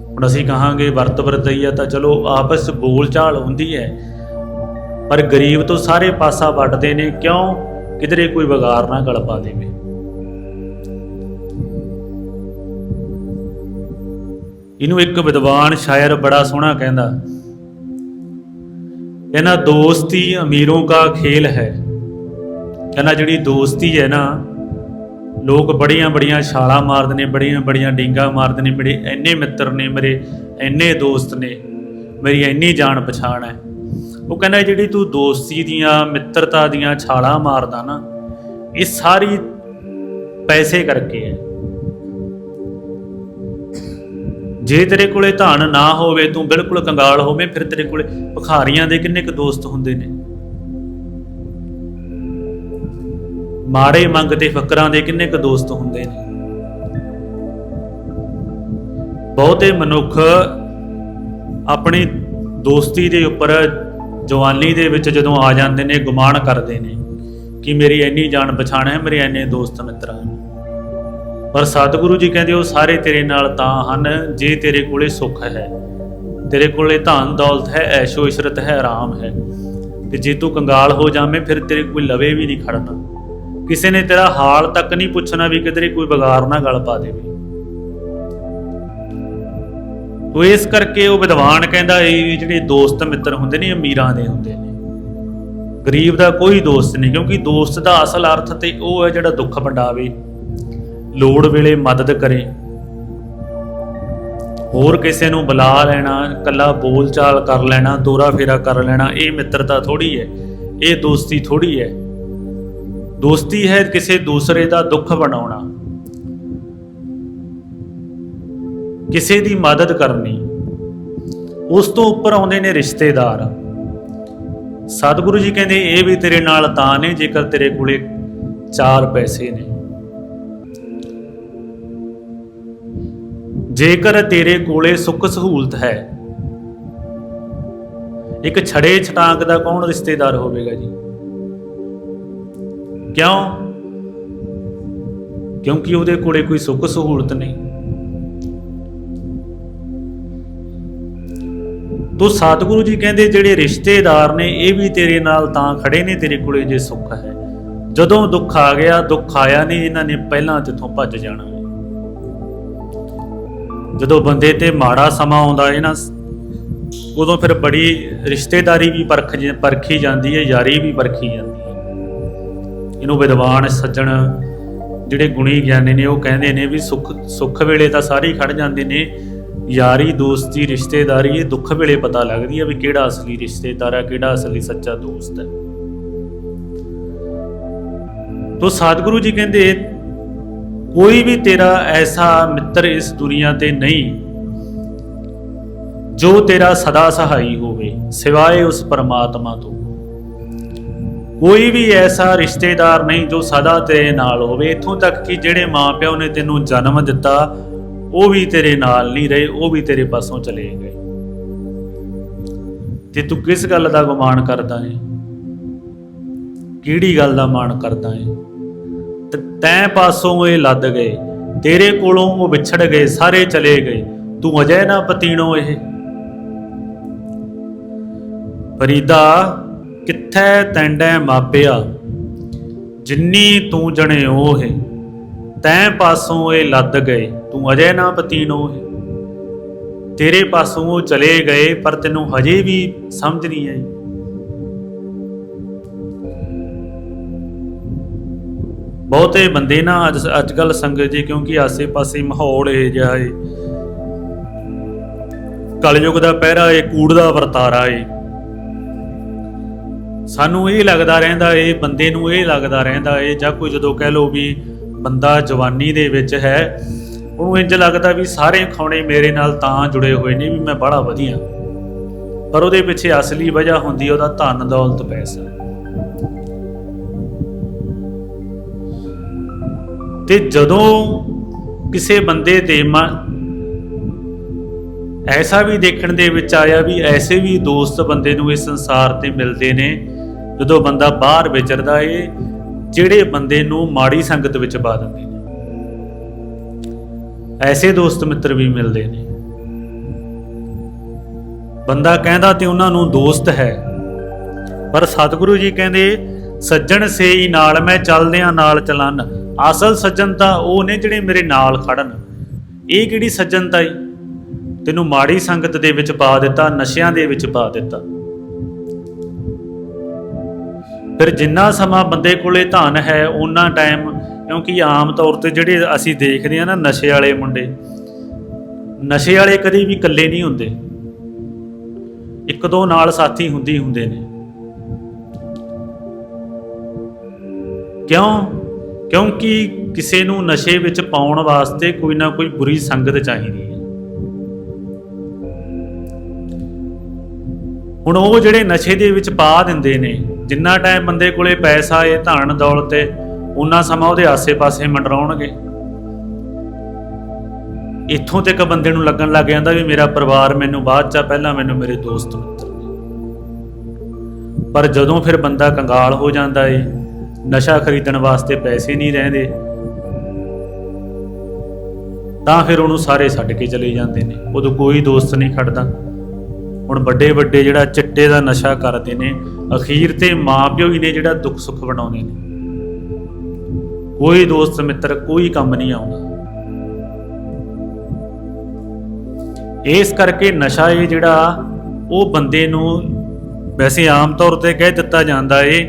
ਹੁਣ ਅਸੀਂ ਕਹਾਂਗੇ, ਵਰਤ ਵਰਤਈਆ ਤਾਂ ਚਲੋ, ਆਪਸ 'ਚ ਬੋਲ ਚਾਲ ਹੁੰਦੀ ਹੈ। ਪਰ ਗਰੀਬ ਤੋਂ ਸਾਰੇ ਪਾਸਾ ਵੱਟਦੇ ਨੇ, ਕਿਉਂ? ਕਿਧਰੇ ਕੋਈ ਵਿਗਾਰ ਨਾ ਗਲ ਪਾ ਦੇਵੇ। ਇਹਨੂੰ ਇੱਕ ਵਿਦਵਾਨ ਸ਼ਾਇਰ ਬੜਾ ਸੋਹਣਾ ਕਹਿੰਦਾ ਕਹਿੰਦਾ ਦੋਸਤੀ ਅਮੀਰੋਂ ਕਾ ਖੇਲ ਹੈ। ਕਹਿੰਦਾ, ਜਿਹੜੀ ਦੋਸਤੀ ਹੈ ਨਾ, ਲੋਕ ਬੜੀਆਂ ਬੜੀਆਂ ਛਾਲਾਂ ਮਾਰਦੇ ਨੇ, ਬੜੀਆਂ ਬੜੀਆਂ ਡਿੰਗਾ ਮਾਰਦੇ ਨੇ, ਮੇਰੇ ਇੰਨੇ ਮਿੱਤਰ ਨੇ, ਮੇਰੇ ਇੰਨੇ ਦੋਸਤ ਨੇ, ਮੇਰੀ ਇੰਨੀ ਜਾਣ ਪਛਾਣ ਹੈ। ਉਹ ਕਹਿੰਦਾ ਜਿਹੜੀ ਤੂੰ ਦੋਸਤੀ ਦੀਆਂ, ਮਿੱਤਰਤਾ ਦੀਆਂ ਛਾਲਾਂ ਮਾਰਦਾ ਨਾ, ਇਹ ਸਾਰੀ ਪੈਸੇ ਕਰਕੇ ਹੈ। ਜੇ ਤੇਰੇ ਕੋਲੇ ਧਨ ਨਾ ਹੋਵੇ, ਤੂੰ ਬਿਲਕੁਲ ਕੰਗਾਲ ਹੋਵੇਂ, ਫਿਰ ਤੇਰੇ ਕੋਲੇ ਭਖਾਰੀਆਂ ਦੇ ਕਿੰਨੇ ਕੁ ਦੋਸਤ ਹੁੰਦੇ ਨੇ? ਮਾੜੇ ਮੰਗਤੇ ਫਕਰਾਂ ਦੇ ਕਿੰਨੇ ਕੁ ਦੋਸਤ ਹੁੰਦੇ ਨੇ? ਬਹੁਤੇ ਮਨੁੱਖ ਆਪਣੀ ਦੋਸਤੀ ਦੇ ਉੱਪਰ ਜਵਾਨੀ ਦੇ ਵਿੱਚ ਜਦੋਂ ਆ ਜਾਂਦੇ ਨੇ, ਗੁਮਾਨ ਕਰਦੇ ਨੇ ਕਿ ਮੇਰੀ ਇੰਨੀ ਜਾਣ ਪਛਾਣ ਹੈ, ਮੇਰੇ ਇੰਨੇ ਦੋਸਤ ਮਿੱਤਰ ਹਨ। ਪਰ ਸਤਿਗੁਰੂ ਜੀ ਕਹਿੰਦੇ, ਉਹ ਸਾਰੇ ਤੇਰੇ ਨਾਲ ਤਾਂ ਹਨ, ਜੇ ਤੇਰੇ ਕੋਲੇ ਸੁੱਖ ਹੈ। ਤੇਰੇ ਕੋਲੇ ਧਨ, ਦੌਲਤ ਹੈ, ਐਸ਼ੋ ਇਸ਼ਰਤ ਹੈ, ਆਰਾਮ ਹੈ। ਤੇ ਜੇ ਤੂੰ ਕੰਗਾਲ ਹੋ ਜਾਵੇਂ, ਫਿਰ ਤੇਰੇ ਕੋਈ ਲਵੇ ਵੀ ਨਹੀਂ ਖੜਨਾ। ਕਿਸੇ ਨੇ ਤੇਰਾ ਹਾਲ ਤੱਕ ਨਹੀਂ ਪੁੱਛਣਾ ਵੀ ਕਿਧਰੇ ਕੋਈ ਬਗਾਰ ਨਾ ਗਲ ਪਾ ਦੇਵੇ। ਤੋ ਇਸ ਕਰਕੇ ਉਹ ਵਿਦਵਾਨ ਕਹਿੰਦਾ ਇਹ ਜਿਹੜੇ ਦੋਸਤ ਮਿੱਤਰ ਹੁੰਦੇ ਨੇ ਅਮੀਰਾਂ ਦੇ ਹੁੰਦੇ ਨੇ। ਗਰੀਬ ਦਾ ਕੋਈ ਦੋਸਤ ਨਹੀਂ, ਕਿਉਂਕਿ ਦੋਸਤ ਦਾ ਅਸਲ ਅਰਥ ਤੇ ਉਹ ਹੈ ਜਿਹੜਾ ਦੁੱਖ ਵੰਡਾਵੇ, ਲੋੜ ਵੇਲੇ ਮਦਦ ਕਰੇ। ਹੋਰ ਕਿਸੇ ਨੂੰ ਬੁਲਾ ਲੈਣਾ ਕੱਲਾ ਬੋਲਚਾਲ ਕਰ ਲੈਣਾ ਦੋਰਾ ਫੇਰਾ ਕਰ ਲੈਣਾ, ਇਹ ਮਿੱਤਰਤਾ ਥੋੜੀ ਹੈ, ਇਹ ਦੋਸਤੀ ਥੋੜੀ ਹੈ। ਦੋਸਤੀ ਹੈ ਕਿਸੇ ਦੂਸਰੇ ਦਾ ਦੁੱਖ ਵੰਡਾਉਣਾ। ਕਿਸੇ ਦੀ ਮਦਦ ਕਰਨੀ। ਉਸ ਤੋਂ ਉੱਪਰ ਆਉਂਦੇ ਨੇ ਰਿਸ਼ਤੇਦਾਰ। ਸਤਿਗੁਰੂ ਜੀ ਕਹਿੰਦੇ, ਇਹ ਵੀ ਤੇਰੇ ਨਾਲ ਤਾਂ ਨੇ ਜੇਕਰ ਤੇਰੇ ਕੋਲੇ ਚਾਰ ਪੈਸੇ ਨੇ। ਜੇਕਰ ਤੇਰੇ ਕੋਲੇ ਸੁੱਖ ਸਹੂਲਤ ਹੈ, ਇੱਕ ਛੜੇ ਛਟਾਂਕ ਦਾ ਕੌਣ ਰਿਸ਼ਤੇਦਾਰ ਹੋਵੇਗਾ ਜੀ? ਕਿਉਂ? ਕਿਉਂਕਿ ਉਹਦੇ ਕੋਲੇ ਕੋਈ ਸੁੱਖ ਸਹੂਲਤ ਨਹੀਂ। ਤੋ ਸਤਿਗੁਰੂ ਜੀ ਕਹਿੰਦੇ ਜਿਹੜੇ ਰਿਸ਼ਤੇਦਾਰ ਨੇ ਇਹ ਵੀ ਤੇਰੇ ਨਾਲ ਤਾਂ ਖੜੇ ਨੇ, ਤੇਰੇ ਕੋਲੇ ਜੇ ਸੁੱਖ ਹੈ। ਜਦੋਂ ਦੁੱਖ ਆ ਗਿਆ, ਦੁੱਖ ਆਇਆ ਨਹੀਂ, ਇਹਨਾਂ ਨੇ ਪਹਿਲਾਂ ਤੇਥੋਂ ਭੱਜ ਜਾਣਾ ਜਦੋਂ ਬੰਦੇ ਤੇ ਮਾੜਾ ਸਮਾਂ ਆਉਂਦਾ ਹੈ ਨਾ, ਉਦੋਂ ਫਿਰ ਬੜੀ ਰਿਸ਼ਤੇਦਾਰੀ ਵੀ ਪਰਖ ਪਰਖੀ ਜਾਂਦੀ ਹੈ, ਯਾਰੀ ਵੀ ਪਰਖੀ ਜਾਂਦੀ ਹੈ। ਇਹਨੂੰ ਵਿਦਵਾਨ, ਸੱਜਣ ਜਿਹੜੇ ਗੁਣੀ ਗਿਆਨੀ ਨੇ, ਉਹ ਕਹਿੰਦੇ ਨੇ ਵੀ ਸੁੱਖ ਸੁੱਖ ਵੇਲੇ ਤਾਂ ਸਾਰੇ ਹੀ ਖੜ ਜਾਂਦੇ ਨੇ ਯਾਰੀ, ਦੋਸਤੀ, ਰਿਸ਼ਤੇਦਾਰੀ, ਇਹ ਦੁੱਖ ਵੇਲੇ ਪਤਾ ਲੱਗਦੀ ਹੈ ਵੀ ਕਿਹੜਾ ਅਸਲੀ ਰਿਸ਼ਤੇਦਾਰ ਹੈ ਕਿਹੜਾ ਅਸਲੀ ਸੱਚਾ ਦੋਸਤ ਹੈ ਤੋ ਸਤਿਗੁਰੂ ਜੀ ਕਹਿੰਦੇ, ਕੋਈ ਵੀ ਤੇਰਾ ਐਸਾ ਮਿੱਤਰ ਇਸ ਦੁਨੀਆ ਤੇ ਨਹੀਂ, ਜੋ ਤੇਰਾ ਸਦਾ ਸਹਾਈ ਹੋਵੇ, ਸਿਵਾਏ ਉਸ ਪਰਮਾਤਮਾ ਤੋਂ। ਕੋਈ ਵੀ ਐਸਾ ਰਿਸ਼ਤੇਦਾਰ ਨਹੀਂ ਜੋ ਸਦਾ ਤੇਰੇ ਨਾਲ ਹੋਵੇ। ਇਥੋਂ ਤੱਕ ਕਿ ਜਿਹੜੇ ਮਾਪਿਓ ਨੇ ਤੈਨੂੰ ਜਨਮ ਦਿੱਤਾ ਉਹ ਵੀ ਤੇਰੇ ਨਾਲ ਨਹੀਂ ਰਹੇ, ਉਹ ਵੀ ਤੇਰੇ ਪਾਸੋਂ ਚਲੇ ਗਏ। ਤੇ ਤੂੰ ਕਿਸ ਗੱਲ ਦਾ ਗੁਮਾਨ ਕਰਦਾ ਹੈ ਕਿਹੜੀ ਗੱਲ ਦਾ ਮਾਣ ਕਰਦਾ ਹੈ ਤੇ, ਤੈਂ ਪਾਸੋਂ ਇਹ ਲੱਦ ਗਏ, ਤੇਰੇ ਕੋਲੋਂ ਉਹ ਵਿਛੜ ਗਏ, ਸਾਰੇ ਚਲੇ ਗਏ। ਤੂੰ ਅਜੇ ਨਾ ਪਤੀਣੋ ਇਹ। ਫਰੀਦਾ, ਕਿੱਥੈ ਤੈਂਡੈ ਮਾਪਿਆ? ਜਿੰਨੀ ਤੂੰ ਜਣੇ ਉਹ ਹੈ ਤੈਂ ਪਾਸੋਂ ਇਹ ਲੱਦ ਗਏ। ਤੂੰ ਅਜੇ ਨਾ ਪਤੀਨੋ ਹੈ ਤੇਰੇ ਪਾਸੋਂ ਉਹ ਚਲੇ ਗਏ, ਪਰ ਤੈਨੂੰ ਹਜੇ ਵੀ ਸਮਝ ਨਹੀਂ ਆਈ। ਬਹੁਤੇ ਬੰਦੇ ਨਾ ਅੱਜ ਅੱਜ ਕੱਲ ਸੰਗਤ ਜੀ ਕਿਉਂਕਿ ਆਸੇ-ਪਾਸੇ ਮਾਹੌਲ ਇਹ ਜਿਹਾ ਏ। ਕਲਯੁਗ ਦਾ ਪਹਿਰਾ ਏ, ਕੂੜ ਦਾ ਵਰਤਾਰਾ ਏ। ਸਾਨੂੰ ਇਹ ਲੱਗਦਾ ਰਹਿੰਦਾ ਏ ਬੰਦੇ ਨੂੰ ਇਹ ਲੱਗਦਾ ਰਹਿੰਦਾ ਏ, ਜਾਂ ਕੋਈ ਜਦੋਂ ਕਹਿ ਲੋ ਵੀ ਬੰਦਾ ਜਵਾਨੀ ਦੇ ਵਿੱਚ ਹੈ ਉਹਨੂੰ ਇੰਜ ਲੱਗਦਾ ਵੀ ਸਾਰੇ ਖਾਣੇ ਮੇਰੇ ਨਾਲ ਤਾਂ ਜੁੜੇ ਹੋਏ ਨੇ ਵੀ ਮੈਂ ਬੜਾ ਵਧੀਆ। ਪਰ ਉਹਦੇ ਪਿੱਛੇ ਅਸਲੀ ਵਜ੍ਹਾ ਹੁੰਦੀ ਉਹਦਾ ਧਨ ਦੌਲਤ ਪੈਸਾ। ਤੇ ਜਦੋਂ ਕਿਸੇ ਬੰਦੇ ਦੇ ਮਨ ਐਸਾ ਵੀ ਦੇਖਣ ਦੇ ਵਿੱਚ ਆਇਆ ਵੀ ਐਸੇ ਵੀ ਦੋਸਤ ਬੰਦੇ ਨੂੰ ਇਸ ਸੰਸਾਰ ਤੇ ਮਿਲਦੇ ਨੇ, ਜਦੋਂ ਬੰਦਾ ਬਾਹਰ ਵਿਚਰਦਾ ਏ, ਜਿਹੜੇ ਬੰਦੇ ਨੂੰ ਮਾੜੀ ਸੰਗਤ ਵਿੱਚ ਪਾ ਦਿੰਦੇ ਨੇ। ਐਸੇ ਦੋਸਤ ਮਿੱਤਰ ਵੀ ਮਿਲਦੇ ਨੇ। ਬੰਦਾ ਕਹਿੰਦਾ ਤੇ ਉਹਨਾਂ ਨੂੰ ਦੋਸਤ ਹੈ। ਪਰ ਸਤਿਗੁਰੂ ਜੀ ਕਹਿੰਦੇ, ਸੱਜਣ ਸੇਈ ਨਾਲ ਮੈਂ ਚੱਲਦਿਆਂ ਨਾਲ ਚਲਨ। ਅਸਲ ਸੱਜਣ ਤਾਂ ਉਹ ਨੇ ਜਿਹੜੇ ਮੇਰੇ ਨਾਲ ਖੜਨ। ਇਹ ਕਿਹੜੀ ਸੱਜਣਤਾ ਈ ਤੈਨੂੰ ਮਾੜੀ ਸੰਗਤ ਦੇ ਵਿੱਚ ਪਾ ਦਿੱਤਾ, ਨਸ਼ਿਆਂ ਦੇ ਵਿੱਚ ਪਾ ਦਿੱਤਾ। ਫਿਰ ਜਿੰਨਾ ਸਮਾਂ ਬੰਦੇ ਕੋਲੇ ਧਨ ਹੈ ਉਹਨਾਂ ਟਾਈਮ ਕਿਉਂਕਿ ਆਮ ਤੌਰ ਤੇ ਜਿਹੜੇ ਅਸੀਂ ਦੇਖਦੇ ਆ ਨਾ ਨਸ਼ੇ ਵਾਲੇ ਮੁੰਡੇ, ਨਸ਼ੇ ਵਾਲੇ ਕਦੀ ਵੀ ਇਕੱਲੇ ਨਹੀਂ ਹੁੰਦੇ। ਇੱਕ ਦੋ ਨਾਲ ਸਾਥੀ ਹੁੰਦੇ ਹੁੰਦੇ ਨੇ। ਕਿਉਂ? ਕਿਉਂਕਿ ਕਿਸੇ ਨੂੰ ਨਸ਼ੇ ਵਿੱਚ ਪਾਉਣ ਵਾਸਤੇ ਕੋਈ ਨਾ ਕੋਈ ਬੁਰੀ ਸੰਗਤ ਚਾਹੀਦੀ ਹੈ। ਹੁਣ ਉਹ ਜਿਹੜੇ ਨਸ਼ੇ ਦੇ ਵਿੱਚ ਪਾ ਦਿੰਦੇ ਨੇ, ਜਿੰਨਾ ਟਾਈਮ ਬੰਦੇ ਕੋਲੇ ਪੈਸਾ ਹੈ ਧਨ ਦੌਲਤ ਹੈ ਉਹਨਾਂ ਸਮਾਂ ਉਹਦੇ ਆਸੇ-ਪਾਸੇ ਮੰਡਰਾਉਣਗੇ। ਇੱਥੋਂ ਤੱਕ ਬੰਦੇ ਨੂੰ ਲੱਗਣ ਲੱਗ ਜਾਂਦਾ ਵੀ ਮੇਰਾ ਪਰਿਵਾਰ ਮੈਨੂੰ ਬਾਅਦ ਚ ਪਹਿਲਾਂ ਮੈਨੂੰ ਮੇਰੇ ਦੋਸਤ ਮਿੱਤਰ ਪਰ ਜਦੋਂ ਫਿਰ ਬੰਦਾ ਕੰਗਾਲ ਹੋ ਜਾਂਦਾ ਏ, ਨਸ਼ਾ ਖਰੀਦਣ ਵਾਸਤੇ ਪੈਸੇ ਨਹੀਂ ਰਹਿੰਦੇ, ਤਾਂ ਫਿਰ ਉਹਨੂੰ ਸਾਰੇ ਛੱਡ ਕੇ ਚਲੇ ਜਾਂਦੇ ਨੇ। ਉਦੋਂ ਕੋਈ ਦੋਸਤ ਨਹੀਂ ਖੜਦਾ। ਹੁਣ ਵੱਡੇ ਵੱਡੇ ਜਿਹੜਾ ਚਿੱਟੇ ਦਾ ਨਸ਼ਾ ਕਰਦੇ ਨੇ, ਅਖੀਰ ਤੇ ਮਾਪਿਓ ਹੀ ਨੇ ਜਿਹੜਾ ਦੁੱਖ ਸੁੱਖ ਬਣਾਉਂਦੇ ਨੇ। ਕੋਈ ਦੋਸਤ ਮਿੱਤਰ ਕੋਈ ਕੰਮ ਨਹੀਂ ਆਉਂਦਾ। ਇਸ ਕਰਕੇ ਨਸ਼ਾ ਇਹ ਜਿਹੜਾ ਉਹ ਬੰਦੇ ਨੂੰ ਵੈਸੇ ਆਮ ਤੌਰ ਤੇ ਕਹਿ ਦਿੱਤਾ ਜਾਂਦਾ ਏ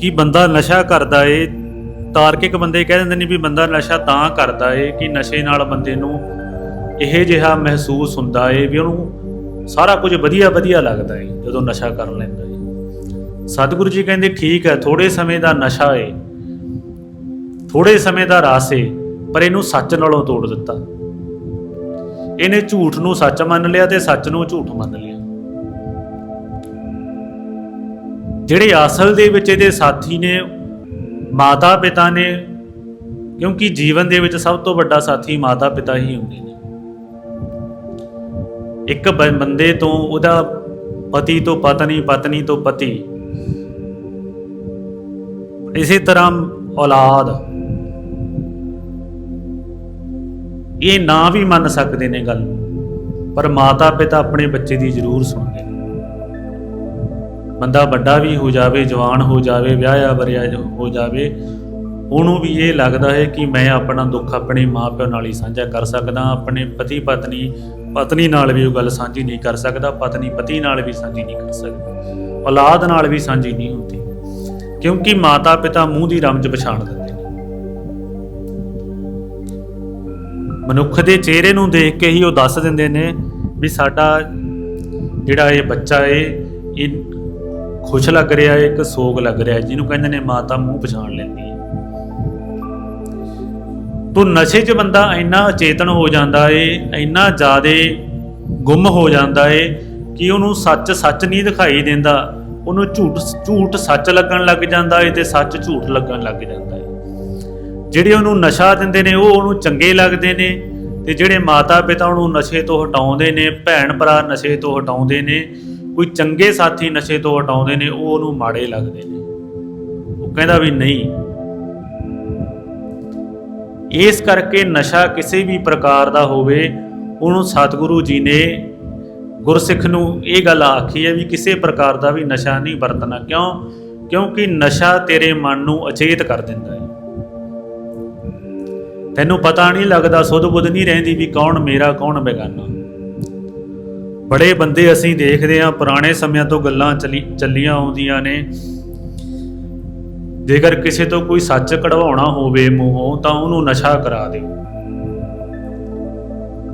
ਕਿ ਬੰਦਾ ਨਸ਼ਾ ਕਰਦਾ ਏ। ਤਾਰਕਿਕ ਬੰਦੇ ਕਹਿ ਦਿੰਦੇ ਨੇ ਵੀ ਬੰਦਾ ਨਸ਼ਾ ਤਾਂ ਕਰਦਾ ਏ ਕਿ ਨਸ਼ੇ ਨਾਲ ਬੰਦੇ ਨੂੰ ਇਹ ਜਿਹਾ ਮਹਿਸੂਸ ਹੁੰਦਾ ਏ ਵੀ ਉਹਨੂੰ ਸਾਰਾ ਕੁਝ ਵਧੀਆ ਵਧੀਆ ਲੱਗਦਾ ਏ ਜਦੋਂ ਨਸ਼ਾ ਕਰ ਲੈਂਦਾ ਏ। ਸਤਿਗੁਰੂ ਜੀ ਕਹਿੰਦੇ ਠੀਕ ਹੈ ਥੋੜੇ ਸਮੇਂ ਦਾ ਨਸ਼ਾ ਏ। ਥੋੜੇ ਸਮੇਂ ਦਾ ਰਾਸ ਏ ਪਰ ਇਹਨੂੰ ਸੱਚ ਨਾਲੋਂ ਤੋੜ ਦਿੱਤਾ। ਇਹਨੇ ਝੂਠ ਨੂੰ ਸੱਚ ਮੰਨ ਲਿਆ ਤੇ ਸੱਚ ਨੂੰ ਝੂਠ ਮੰਨ ਲਿਆ। ਜਿਹੜੇ ਅਸਲ ਦੇ ਵਿੱਚ ਇਹਦੇ ਸਾਥੀ ਨੇ ਮਾਤਾ ਪਿਤਾ ਨੇ, ਕਿਉਂਕਿ ਜੀਵਨ ਦੇ ਵਿੱਚ ਸਭ ਤੋਂ ਵੱਡਾ ਸਾਥੀ ਮਾਤਾ ਪਿਤਾ ਹੀ ਹੁੰਦੇ ਨੇ। ਇੱਕ ਬ- ਬੰਦੇ ਤੋਂ, ਉਹਦਾ ਪਤੀ ਤੋਂ ਪਤਨੀ ਪਤਨੀ ਤੋਂ ਪਤੀ। ਇਸੇ ਤਰ੍ਹਾਂ ਔਲਾਦ। ਇਹ ਨਾ ਵੀ ਮੰਨ ਸਕਦੇ ਨੇ ਗੱਲ ਪਰ ਮਾਤਾ ਪਿਤਾ ਆਪਣੇ ਬੱਚੇ ਦੀ ਜ਼ਰੂਰ ਸੁਣਦੇ ਬੰਦਾ ਵੱਡਾ ਵੀ ਹੋ ਜਾਵੇ, ਜਵਾਨ ਹੋ ਜਾਵੇ, ਵਿਆਹਿਆ ਵਰਿਆ ਹੋ ਜਾਵੇ, ਉਹਨੂੰ ਵੀ ਇਹ ਲੱਗਦਾ ਹੈ ਕਿ ਮੈਂ ਆਪਣਾ ਦੁੱਖ ਆਪਣੇ ਮਾਪਿਆਂ ਨਾਲ ਹੀ ਸਾਂਝਾ ਕਰ ਸਕਦਾ, ਆਪਣੇ ਪਤੀ ਪਤਨੀ ਪਤਨੀ ਨਾਲ ਵੀ ਉਹ ਗੱਲ ਸਾਂਝੀ ਨਹੀਂ ਕਰ ਸਕਦਾ ਪਤਨੀ ਪਤੀ ਨਾਲ ਵੀ ਸਾਂਝੀ ਨਹੀਂ ਕਰ ਸਕਦਾ, ਔਲਾਦ ਨਾਲ ਵੀ ਸਾਂਝੀ ਨਹੀਂ ਹੁੰਦੀ। ਕਿਉਂਕਿ ਮਾਤਾ ਪਿਤਾ ਮੂੰਹ ਦੀ ਰਮਜ ਪਛਾਣ ਦਿੰਦੇ ਮਨੁੱਖ ਦੇ ਚਿਹਰੇ ਨੂੰ ਦੇਖ ਕੇ ਹੀ ਉਹ ਦੱਸ ਦਿੰਦੇ ਨੇ ਵੀ ਸਾਡਾ ਜਿਹੜਾ ਇਹ ਬੱਚਾ ਏ, ਇਹ ਖੁਸ਼ ਲੱਗ ਰਿਹਾ ਹੈ ਇੱਕ ਸੋਗ ਲੱਗ ਰਿਹਾ ਜਿਹਨੂੰ ਕਹਿੰਦੇ ਨੇ ਮਾਤਾ ਮੂੰਹ ਪਛਾਣ ਲੈਂਦੀ ਹੈ ਤੋ ਨਸ਼ੇ 'ਚ ਬੰਦਾ ਇੰਨਾ ਅਚੇਤਨ ਹੋ ਜਾਂਦਾ ਏ, ਇੰਨਾ ਜ਼ਿਆਦੇ ਗੁੰਮ ਹੋ ਜਾਂਦਾ ਏ, ਕਿ ਉਹਨੂੰ ਸੱਚ ਸੱਚ ਨਹੀਂ ਦਿਖਾਈ ਦਿੰਦਾ। ਉਹਨੂੰ ਝੂਠ ਝੂਠ ਸੱਚ ਲੱਗਣ ਲੱਗ ਜਾਂਦਾ ਏ ਤੇ ਸੱਚ ਝੂਠ ਲੱਗਣ ਲੱਗ ਜਾਂਦਾ ਏ। ਜਿਹੜੇ ਉਹਨੂੰ ਨਸ਼ਾ ਦਿੰਦੇ ਨੇ, ਉਹ ਉਹਨੂੰ ਚੰਗੇ ਲੱਗਦੇ ਨੇ ਤੇ ਜਿਹੜੇ ਮਾਤਾ ਪਿਤਾ ਉਹਨੂੰ ਨਸ਼ੇ ਤੋਂ ਹਟਾਉਂਦੇ ਨੇ, ਭੈਣ ਭਰਾ ਨਸ਼ੇ ਤੋਂ ਹਟਾਉਂਦੇ ਨੇ, ਕੋਈ ਚੰਗੇ ਸਾਥੀ ਨਸ਼ੇ ਤੋਂ ਹਟਾਉਂਦੇ ਨੇ, ਉਹ ਉਹਨੂੰ ਮਾੜੇ ਲੱਗਦੇ ਨੇ। ਉਹ ਕਹਿੰਦਾ ਵੀ ਨਹੀਂ। ਇਸ ਕਰਕੇ ਨਸ਼ਾ ਕਿਸੇ ਵੀ ਪ੍ਰਕਾਰ ਦਾ ਹੋਵੇ, ਉਹਨੂੰ ਸਤਿਗੁਰੂ ਜੀ ਨੇ ਗੁਰਸਿੱਖ ਨੂੰ ਇਹ ਗੱਲ ਆਖੀ ਹੈ ਵੀ ਕਿਸੇ ਪ੍ਰਕਾਰ ਦਾ ਵੀ ਨਸ਼ਾ ਨਹੀਂ ਵਰਤਣਾ। ਕਿਉਂ? ਕਿਉਂਕਿ ਨਸ਼ਾ ਤੇਰੇ ਮਨ ਨੂੰ ਅਚੇਤ ਕਰ ਦਿੰਦਾ ਹੈ। ਤੈਨੂੰ ਪਤਾ ਨਹੀਂ ਲੱਗਦਾ ਸੁਧ ਬੁੱਧ ਨਹੀਂ ਰਹਿੰਦੀ ਵੀ ਕੌਣ ਮੇਰਾ, ਕੌਣ ਬੇਗਾਨਾ। ਬੜੇ ਬੰਦੇ ਅਸੀਂ ਦੇਖਦੇ ਹਾਂ, ਪੁਰਾਣੇ ਸਮਿਆਂ ਤੋਂ ਗੱਲਾਂ ਚੱਲੀ, ਚੱਲੀਆਂ ਆਉਂਦੀਆਂ ਨੇ। ਜੇਕਰ ਕਿਸੇ ਤੋਂ ਕੋਈ ਸੱਚ ਕਢਵਾਉਣਾ ਹੋਵੇ ਮੂੰਹੋਂ, ਤਾਂ ਉਹਨੂੰ ਨਸ਼ਾ ਕਰਾ ਦਿਓ।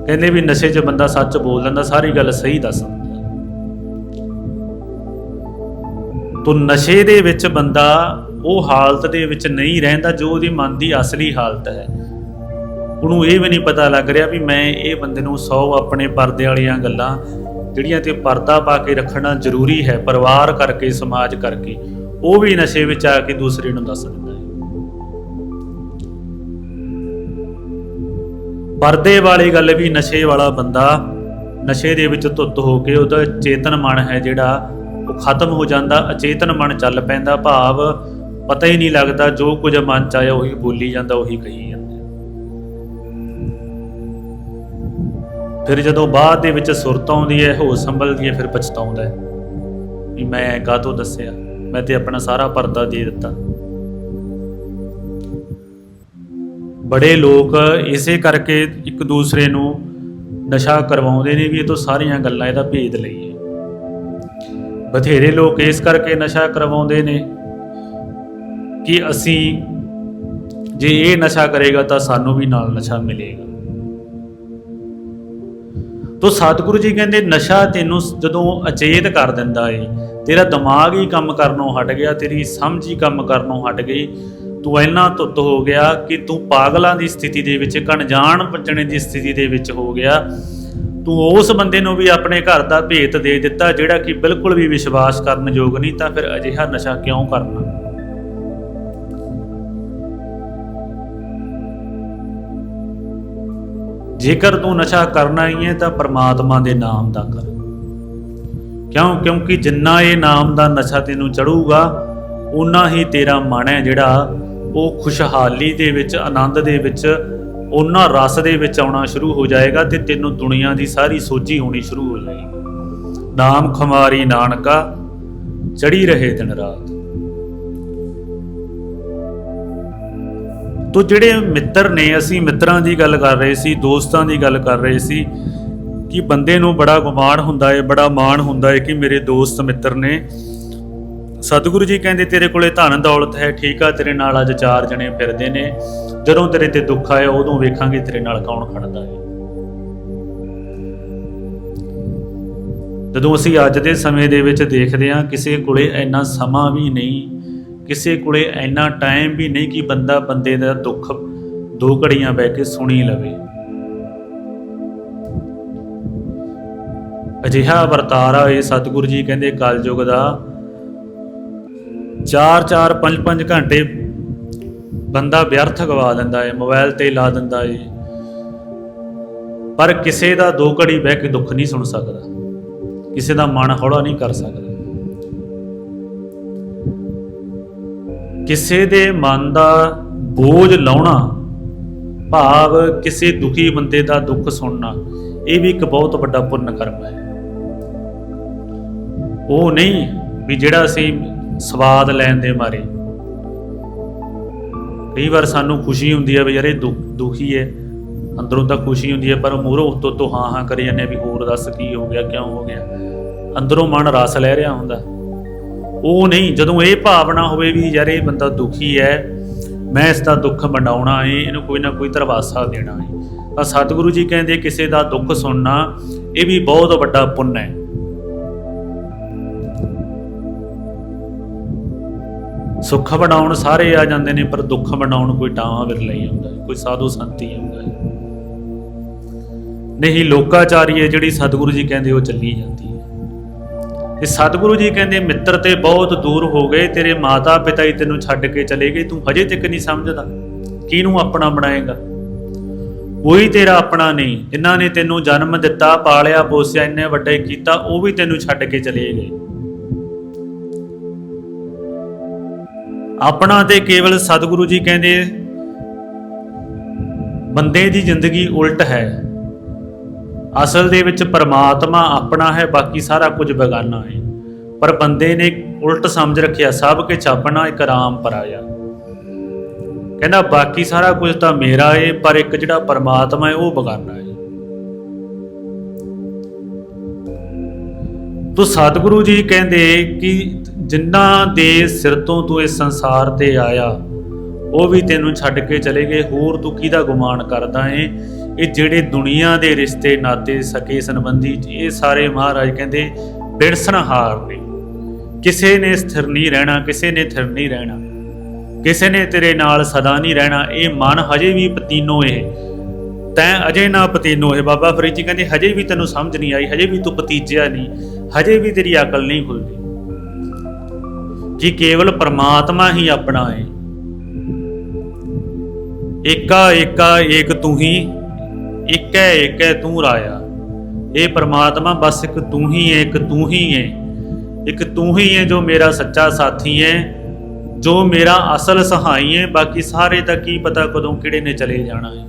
ਕਹਿੰਦੇ ਵੀ ਨਸ਼ੇ 'ਚ ਬੰਦਾ ਸੱਚ ਬੋਲ ਲੈਂਦਾ, ਸਾਰੀ ਗੱਲ ਸਹੀ ਦੱਸ ਦਿੰਦਾ। ਤੋ ਨਸ਼ੇ ਦੇ ਵਿੱਚ ਬੰਦਾ, ਉਹ ਹਾਲਤ ਦੇ ਵਿੱਚ ਨਹੀਂ ਰਹਿੰਦਾ ਜੋ ਉਹਦੀ ਮਨ ਦੀ ਅਸਲੀ ਹਾਲਤ ਹੈ। ਉਹਨੂੰ ਇਹ ਵੀ ਨਹੀਂ ਪਤਾ ਲੱਗ ਰਿਹਾ ਵੀ ਮੈਂ ਇਹ ਬੰਦੇ ਨੂੰ 100 ਆਪਣੇ ਪਰਦੇ ਵਾਲੀਆਂ ਗੱਲਾਂ ਜਿਹੜੀਆਂ ਤੇ ਪਰਦਾ ਪਾ ਕੇ ਰੱਖਣਾ ਜ਼ਰੂਰੀ ਹੈ, ਪਰਿਵਾਰ ਕਰਕੇ, ਸਮਾਜ ਕਰਕੇ, ਉਹ ਵੀ ਨਸ਼ੇ ਵਿੱਚ ਆ ਕੇ ਦੂਸਰੇ ਨੂੰ ਦੱਸ ਦਿੰਦਾ ਹੈ। ਪਰਦੇ ਵਾਲੀ ਗੱਲ ਵੀ ਨਸ਼ੇ ਵਾਲਾ ਬੰਦਾ ਨਸ਼ੇ ਦੇ ਵਿੱਚ ਧੁੱਤ ਹੋ ਕੇ ਉਹਦਾ ਚੇਤਨ ਮਨ ਹੈ ਜਿਹੜਾ, ਉਹ ਖਤਮ ਹੋ ਜਾਂਦਾ, ਅਚੇਤਨ ਮਨ ਚੱਲ ਪੈਂਦਾ, ਭਾਵ ਪਤਾ ਹੀ ਨਹੀਂ ਲੱਗਦਾ, ਜੋ ਕੁਝ ਮਨ ਚ ਆਇਆ ਉਹੀ ਬੋਲੀ ਜਾਂਦਾ, ਉਹੀ ਕਹੀ ਜਾਂਦਾ। ਫਿਰ ਜਦੋਂ ਬਾਅਦ ਦੇ ਵਿੱਚ ਸੁਰਤ ਆਉਂਦੀ ਹੈ, ਹੋਸ਼ ਸੰਭਲਦੀ ਹੈ, ਫਿਰ ਪਛਤਾਉਂਦਾ ਹੈ। ਵੀ ਮੈਂ ਕਾਹਤੋਂ ਦੱਸਿਆ? ਮੈਂ ਤੇ ਆਪਣਾ ਸਾਰਾ ਪਰਦਾ ਦੇ ਦਿੱਤਾ। ਬੜੇ ਲੋਕ ਇਸੇ ਕਰਕੇ ਇੱਕ ਦੂਸਰੇ ਨੂੰ ਨਸ਼ਾ ਕਰਵਾਉਂਦੇ ਨੇ ਵੀ ਇਹ ਤੋਂ ਸਾਰੀਆਂ ਗੱਲਾਂ ਇਹਦਾ ਭੇਦ ਲਈਏ। ਬਥੇਰੇ ਲੋਕ ਇਸ ਕਰਕੇ ਨਸ਼ਾ ਕਰਵਾਉਂਦੇ ਨੇ ਕਿ ਅਸੀਂ ਜੇ ਇਹ ਨਸ਼ਾ ਕਰੇਗਾ ਤਾਂ ਸਾਨੂੰ ਵੀ ਨਾਲ ਨਸ਼ਾ ਮਿਲੇਗਾ। ਤੋ ਸਤਿਗੁਰੂ ਜੀ ਕਹਿੰਦੇ, ਨਸ਼ਾ ਤੈਨੂੰ ਜਦੋਂ ਅਚੇਤ ਕਰ ਦਿੰਦਾ ਏ, ਤੇਰਾ ਦਿਮਾਗ ਹੀ ਕੰਮ ਕਰਨੋਂ ਹਟ ਗਿਆ, ਤੇਰੀ ਸਮਝ ਹੀ ਕੰਮ ਕਰਨੋਂ ਹਟ ਗਈ। ਤੂੰ ਇੰਨਾ ਤੁੱਤ ਹੋ ਗਿਆ ਕਿ ਤੂੰ ਪਾਗਲਾਂ ਦੀ ਸਥਿਤੀ ਦੇ ਵਿੱਚ, ਕਣਜਾਣ ਅਣਜਾਣ ਦੀ ਸਥਿਤੀ ਦੇ ਵਿੱਚ ਹੋ ਗਿਆ। ਤੂੰ ਉਸ ਬੰਦੇ ਨੂੰ ਵੀ ਆਪਣੇ ਘਰ ਦਾ ਭੇਤ ਦੇ ਦਿੱਤਾ, ਜਿਹੜਾ ਕਿ ਬਿਲਕੁਲ ਵੀ ਵਿਸ਼ਵਾਸ ਕਰਨ ਯੋਗ ਨਹੀਂ, ਤਾਂ ਫਿਰ ਅਜਿਹਾ ਨਸ਼ਾ ਕਿਉਂ ਕਰਨਾ? ਜੇਕਰ ਤੂੰ ਨਸ਼ਾ ਕਰਨਾ ਹੀ ਹੈ ਤਾਂ ਪ੍ਰਮਾਤਮਾ ਦੇ ਨਾਮ ਦਾ ਕਰ। ਕਿਉਂ? ਕਿਉਂਕਿ ਜਿੰਨਾ ਇਹ ਨਾਮ ਦਾ ਨਸ਼ਾ ਤੈਨੂੰ ਚੜੂਗਾ ਉਨਾ ਹੀ ਤੇਰਾ ਮਨ ਹੈ ਜਿਹੜਾ ਉਹ ਖੁਸ਼ਹਾਲੀ ਦੇ ਵਿੱਚ, ਆਨੰਦ ਦੇ ਵਿੱਚ ਉਹਨਾਂ ਰਸ ਦੇ ਵਿੱਚ ਆਉਣਾ ਸ਼ੁਰੂ ਹੋ ਜਾਏਗਾ ਤੇ ਤੈਨੂੰ ਦੁਨੀਆ ਦੀ ਸਾਰੀ ਸੋਝੀ ਹੋਣੀ ਸ਼ੁਰੂ ਹੋ ਜਾਏਗੀ। ਨਾਮ ਖੁਮਾਰੀ ਨਾਨਕਾ, ਚੜੀ ਰਹੇ ਦਿਨ ਰਾਤ। ਤੋ ਜਿਹੜੇ ਮਿੱਤਰ ਨੇ, ਅਸੀਂ ਮਿੱਤਰਾਂ ਦੀ ਗੱਲ ਕਰ ਰਹੇ ਸੀ, ਦੋਸਤਾਂ ਦੀ ਗੱਲ ਕਰ ਰਹੇ ਸੀ, ਕਿ ਬੰਦੇ ਨੂੰ ਬੜਾ ਗੁਮਾਨ ਹੁੰਦਾ ਹੈ ਬੜਾ ਮਾਣ ਹੁੰਦਾ ਹੈ ਕਿ ਮੇਰੇ ਦੋਸਤ ਮਿੱਤਰ ਨੇ। ਸਤਿਗੁਰੂ ਜੀ ਕਹਿੰਦੇ, ਤੇਰੇ ਕੋਲੇ ਧਨ ਦੌਲਤ ਹੈ, ਠੀਕ ਆ, ਤੇਰੇ ਨਾਲ ਅੱਜ ਚਾਰ ਜਣੇ ਫਿਰਦੇ ਨੇ। ਜਦੋਂ ਤੇਰੇ ਤੇ ਦੁੱਖ ਆਏ ਉਦੋਂ ਵੇਖਾਂਗੇ ਤੇਰੇ ਨਾਲ ਕੌਣ ਖੜਦਾ ਹੈ ਜਦੋਂ ਅਸੀਂ ਅੱਜ ਦੇ ਸਮੇਂ ਦੇ ਵਿੱਚ ਦੇਖਦੇ ਹਾਂ, ਕਿਸੇ ਕੋਲੇ ਇੰਨਾ ਸਮਾਂ ਵੀ ਨਹੀਂ ਕਿਸੇ ਕੋਲੇ ਇੰਨਾ ਟਾਈਮ ਵੀ ਨਹੀਂ ਕਿ ਬੰਦਾ ਬੰਦੇ ਦਾ ਦੁੱਖ ਦੋ ਘੜੀਆਂ ਬਹਿ ਕੇ ਸੁਣੀ ਲਵੇ। ਅਜਿਹਾ ਵਰਤਾਰਾ ਇਹ ਸਤਿਗੁਰੂ ਜੀ ਕਹਿੰਦੇ ਕਲਯੁਗ ਦਾ। 4-4 5-5 ਘੰਟੇ ਬੰਦਾ ਵਿਅਰਥ ਗਵਾ ਦਿੰਦਾ ਏ ਮੋਬਾਈਲ ਤੇ ਲਾ ਦਿੰਦਾ ਏ। ਪਰ ਕਿਸੇ ਦਾ ਦੋ ਘੜੀ ਬਹਿ ਕੇ ਦੁੱਖ ਨਹੀਂ ਸੁਣ ਸਕਦਾ। ਕਿਸੇ ਦਾ ਮਨ ਹੌਲਾ ਨਹੀਂ ਕਰ ਸਕਦਾ। ਕਿਸੇ ਦੇ ਮਨ ਦਾ ਬੋਝ ਲਾਉਣਾ, ਭਾਵ ਕਿਸੇ ਦੁਖੀ ਬੰਦੇ ਦਾ ਦੁੱਖ ਸੁਣਨਾ, ਇਹ ਵੀ ਇੱਕ ਬਹੁਤ ਵੱਡਾ ਪੁੰਨ ਕਰਮ ਹੈ। ਉਹ ਨਹੀਂ ਵੀ ਜਿਹੜਾ ਅਸੀਂ ਸਵਾਦ ਲੈਣ ਦੇ ਮਾਰੇ। ਕਈ ਵਾਰ ਸਾਨੂੰ ਖੁਸ਼ੀ ਹੁੰਦੀ ਹੈ ਵੀ ਯਾਰ ਇਹ ਦੁੱਖ, ਦੁਖੀ ਹੈ। ਅੰਦਰੋਂ ਤਾਂ ਖੁਸ਼ੀ ਹੁੰਦੀ ਹੈ, ਪਰ ਮੂਹਰੋਂ ਉੱਤੋਂ ਤੋਂ ਹਾਂ ਹਾਂ ਕਰੀ ਜਾਂਦੇ ਆ ਵੀ ਹੋਰ ਦੱਸ ਕੀ ਹੋ ਗਿਆ, ਕਿਉਂ ਹੋ ਗਿਆ। ਅੰਦਰੋਂ ਮਨ ਰਸ ਲੈ ਰਿਹਾ ਹੁੰਦਾ। ਉਹ ਨਹੀਂ ਜਦੋਂ ਇਹ ਭਾਵਨਾ ਹੋਵੇ ਵੀ ਯਾਰ ਇਹ ਬੰਦਾ ਦੁਖੀ ਹੈ ਮੈਂ ਇਸ ਦਾ ਦੁੱਖ ਵੰਡਾਉਣਾ ਹੈ ਇਹਨੂੰ ਕੋਈ ਨਾ ਕੋਈ ਦਰਵਾਸਾ ਦੇਣਾ ਏ ਤਾਂ ਸਤਿਗੁਰੂ ਜੀ ਕਹਿੰਦੇ ਕਿਸੇ ਦਾ ਦੁੱਖ ਸੁਣਨਾ ਇਹ ਵੀ ਬਹੁਤ ਵੱਡਾ ਪੁੰਨ ਹੈ। ਸੁੱਖ ਵੰਡਾਉਣ ਸਾਰੇ ਆ ਜਾਂਦੇ ਨੇ ਪਰ ਦੁੱਖ ਵੰਡਾਉਣ ਕੋਈ ਟਾਵਾਂ ਵਿਰਲਾ ਹੀ ਆਉਂਦਾ ਹੈ, ਕੋਈ ਸਾਧੂ ਸੰਤ ਹੀ ਆਉਂਦਾ ਹੈ। ਨਹੀਂ ਲੋਕਾਚਾਰੀ ਹੈ ਜਿਹੜੀ ਸਤਿਗੁਰੂ ਜੀ ਕਹਿੰਦੇ ਉਹ ਚੱਲੀ ਜਾਂਦੀ ਹੈ। ਤੇ ਸਤਿਗੁਰੂ ਜੀ ਕਹਿੰਦੇ, ਮਿੱਤਰ ਤੇ ਬਹੁਤ ਦੂਰ ਹੋ ਗਏ, ਤੇਰੇ ਮਾਤਾ ਪਿਤਾ ਹੀ ਤੈਨੂੰ ਛੱਡ ਕੇ ਚਲੇ ਗਏ। ਤੂੰ ਹਜੇ ਤੱਕ ਨਹੀਂ ਸਮਝਦਾ ਕਿਹਨੂੰ ਆਪਣਾ ਬਣਾਏਗਾ। ਕੋਈ ਤੇਰਾ ਆਪਣਾ ਨਹੀਂ। ਜਿਨ੍ਹਾਂ ਨੇ ਤੈਨੂੰ ਜਨਮ ਦਿੱਤਾ, ਪਾਲਿਆ, ਪੋਸਿਆ, ਇੰਨੇ ਵੱਡੇ ਕੀਤਾ, ਉਹ ਵੀ ਤੈਨੂੰ ਛੱਡ ਕੇ ਚਲੇ ਗਏ। ਆਪਣਾ ਤੇ ਕੇਵਲ ਸਤਿਗੁਰੂ ਜੀ ਕਹਿੰਦੇ, ਬੰਦੇ ਦੀ ਜ਼ਿੰਦਗੀ ਉਲਟ ਹੈ। ਅਸਲ ਦੇ ਵਿੱਚ ਪਰਮਾਤਮਾ ਆਪਣਾ ਹੈ, ਬਾਕੀ ਸਾਰਾ ਕੁਝ ਬੇਗਾਨਾ ਹੈ। ਪਰ ਬੰਦੇ ਨੇ ਉਲਟ ਸਮਝ ਰੱਖਿਆ, ਸਭ ਕੇ ਆਪਣਾ ਇੱਕ ਆਰਾਮ ਪਰਾਇਆ। ਕਹਿੰਦਾ, ਬਾਕੀ ਸਾਰਾ ਕੁਝ ਤਾਂ ਮੇਰਾ ਏ, ਪਰ ਇੱਕ ਜਿਹੜਾ ਪਰਮਾਤਮਾ ਹੈ, ਉਹ ਬੇਗਾਨਾ ਹੈ। ਤੋ ਸਤਿਗੁਰੂ ਜੀ ਕਹਿੰਦੇ ਕਿ ਜਿਨ੍ਹਾਂ ਦੇ ਸਿਰ ਤੋਂ ਤੂੰ ਇਸ ਸੰਸਾਰ ਤੇ ਆਇਆ, ਉਹ ਵੀ ਤੈਨੂੰ ਛੱਡ ਕੇ ਚਲੇ ਗਏ। ਹੋਰ ਤੂੰ ਕਿਹਦਾ ਗੁਮਾਨ ਕਰਦਾ ਏ? ਇਹ ਜਿਹੜੇ ਦੁਨੀਆ ਦੇ ਰਿਸ਼ਤੇ, ਨਾਤੇ, ਸਕੇ, ਸੰਬੰਧੀ ਇਹ ਸਾਰੇ ਮਹਾਰਾਜ ਕਹਿੰਦੇ ਬਿਰਸਣਹਾਰ ਨੇ। ਕਿਸੇ ਨੇ ਸਥਿਰ ਨਹੀਂ ਰਹਿਣਾ, ਕਿਸੇ ਨੇ ਥਿਰ ਨਹੀਂ ਰਹਿਣਾ। ਕਿਸੇ ਨੇ ਤੇਰੇ ਨਾਲ ਸਦਾ ਨਹੀਂ ਰਹਿਣਾ, ਇਹ ਮਨ ਹਜੇ ਵੀ ਪਤੀਨੋ ਇਹ ਤੈਂ ਅਜੇ ਨਾ ਪਤੀਨੋ ਇਹ ਬਾਬਾ ਫਰੀਦ ਜੀ ਕਹਿੰਦੇ, ਹਜੇ ਵੀ ਤੈਨੂੰ ਸਮਝ ਨਹੀਂ ਆਈ, ਹਜੇ ਵੀ ਤੂੰ ਪਤੀਜਿਆ ਨਹੀਂ, ਹਜੇ ਵੀ ਤੇਰੀ ਅਕਲ ਨਹੀਂ ਖੁੱਲਦੀ। ਜੀ ਕੇਵਲ ਪਰਮਾਤਮਾ ਹੀ ਆਪਣਾ ਹੈ ਏਕਾ ਏਕਾ ਏਕ ਤੂੰ ਹੀ ਇਕੈ ਇਕੈ ਤੂੰ ਰਾਇਆ। ਇਹ ਪਰਮਾਤਮਾ, ਬਸ ਇੱਕ ਤੂੰ ਹੀ ਹੈ ਇੱਕ ਤੂੰ ਹੀ ਹੈ ਇੱਕ ਤੂੰ ਹੀ ਹੈ ਜੋ ਮੇਰਾ ਸੱਚਾ ਸਾਥੀ ਹੈ ਜੋ ਮੇਰਾ ਅਸਲ ਸਹਾਈ ਹੈ ਬਾਕੀ ਸਾਰੇ ਦਾ ਕੀ ਪਤਾ ਕਦੋਂ ਕਿਹੜੇ ਨੇ ਚਲੇ ਜਾਣਾ ਹੈ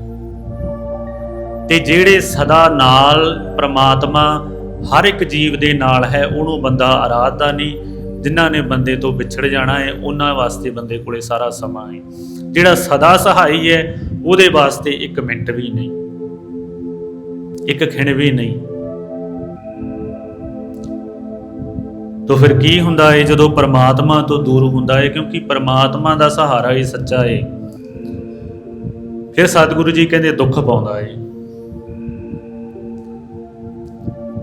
ਤੇ ਜਿਹੜੇ ਸਦਾ ਨਾਲ ਪ੍ਰਮਾਤਮਾ ਹਰ ਇੱਕ ਜੀਵ ਦੇ ਨਾਲ ਹੈ, ਉਹਨੂੰ ਬੰਦਾ ਆਰਾਧਦਾ ਨਹੀਂ। ਜਿਨ੍ਹਾਂ ਨੇ ਬੰਦੇ ਤੋਂ ਵਿਛੜ ਜਾਣਾ ਹੈ ਉਹਨਾਂ ਵਾਸਤੇ ਬੰਦੇ ਕੋਲੇ ਸਾਰਾ ਸਮਾਂ ਹੈ ਜਿਹੜਾ ਸਦਾ ਸਹਾਈ ਹੈ ਉਹਦੇ ਵਾਸਤੇ ਇੱਕ ਮਿੰਟ ਵੀ ਨਹੀਂ। ਇੱਕ ਖਿਣ ਵੀ ਨਹੀਂ। ਤਾਂ ਫਿਰ ਕੀ ਹੁੰਦਾ ਹੈ ਜਦੋਂ ਪਰਮਾਤਮਾ ਤੋਂ ਦੂਰ ਹੁੰਦਾ ਹੈ ਕਿਉਂਕਿ ਪਰਮਾਤਮਾ ਦਾ ਸਹਾਰਾ ਹੀ ਸੱਚਾ ਹੈ ਫਿਰ ਸਤਿਗੁਰੂ ਜੀ ਕਹਿੰਦੇ ਦੁੱਖ ਪਾਉਂਦਾ ਏ।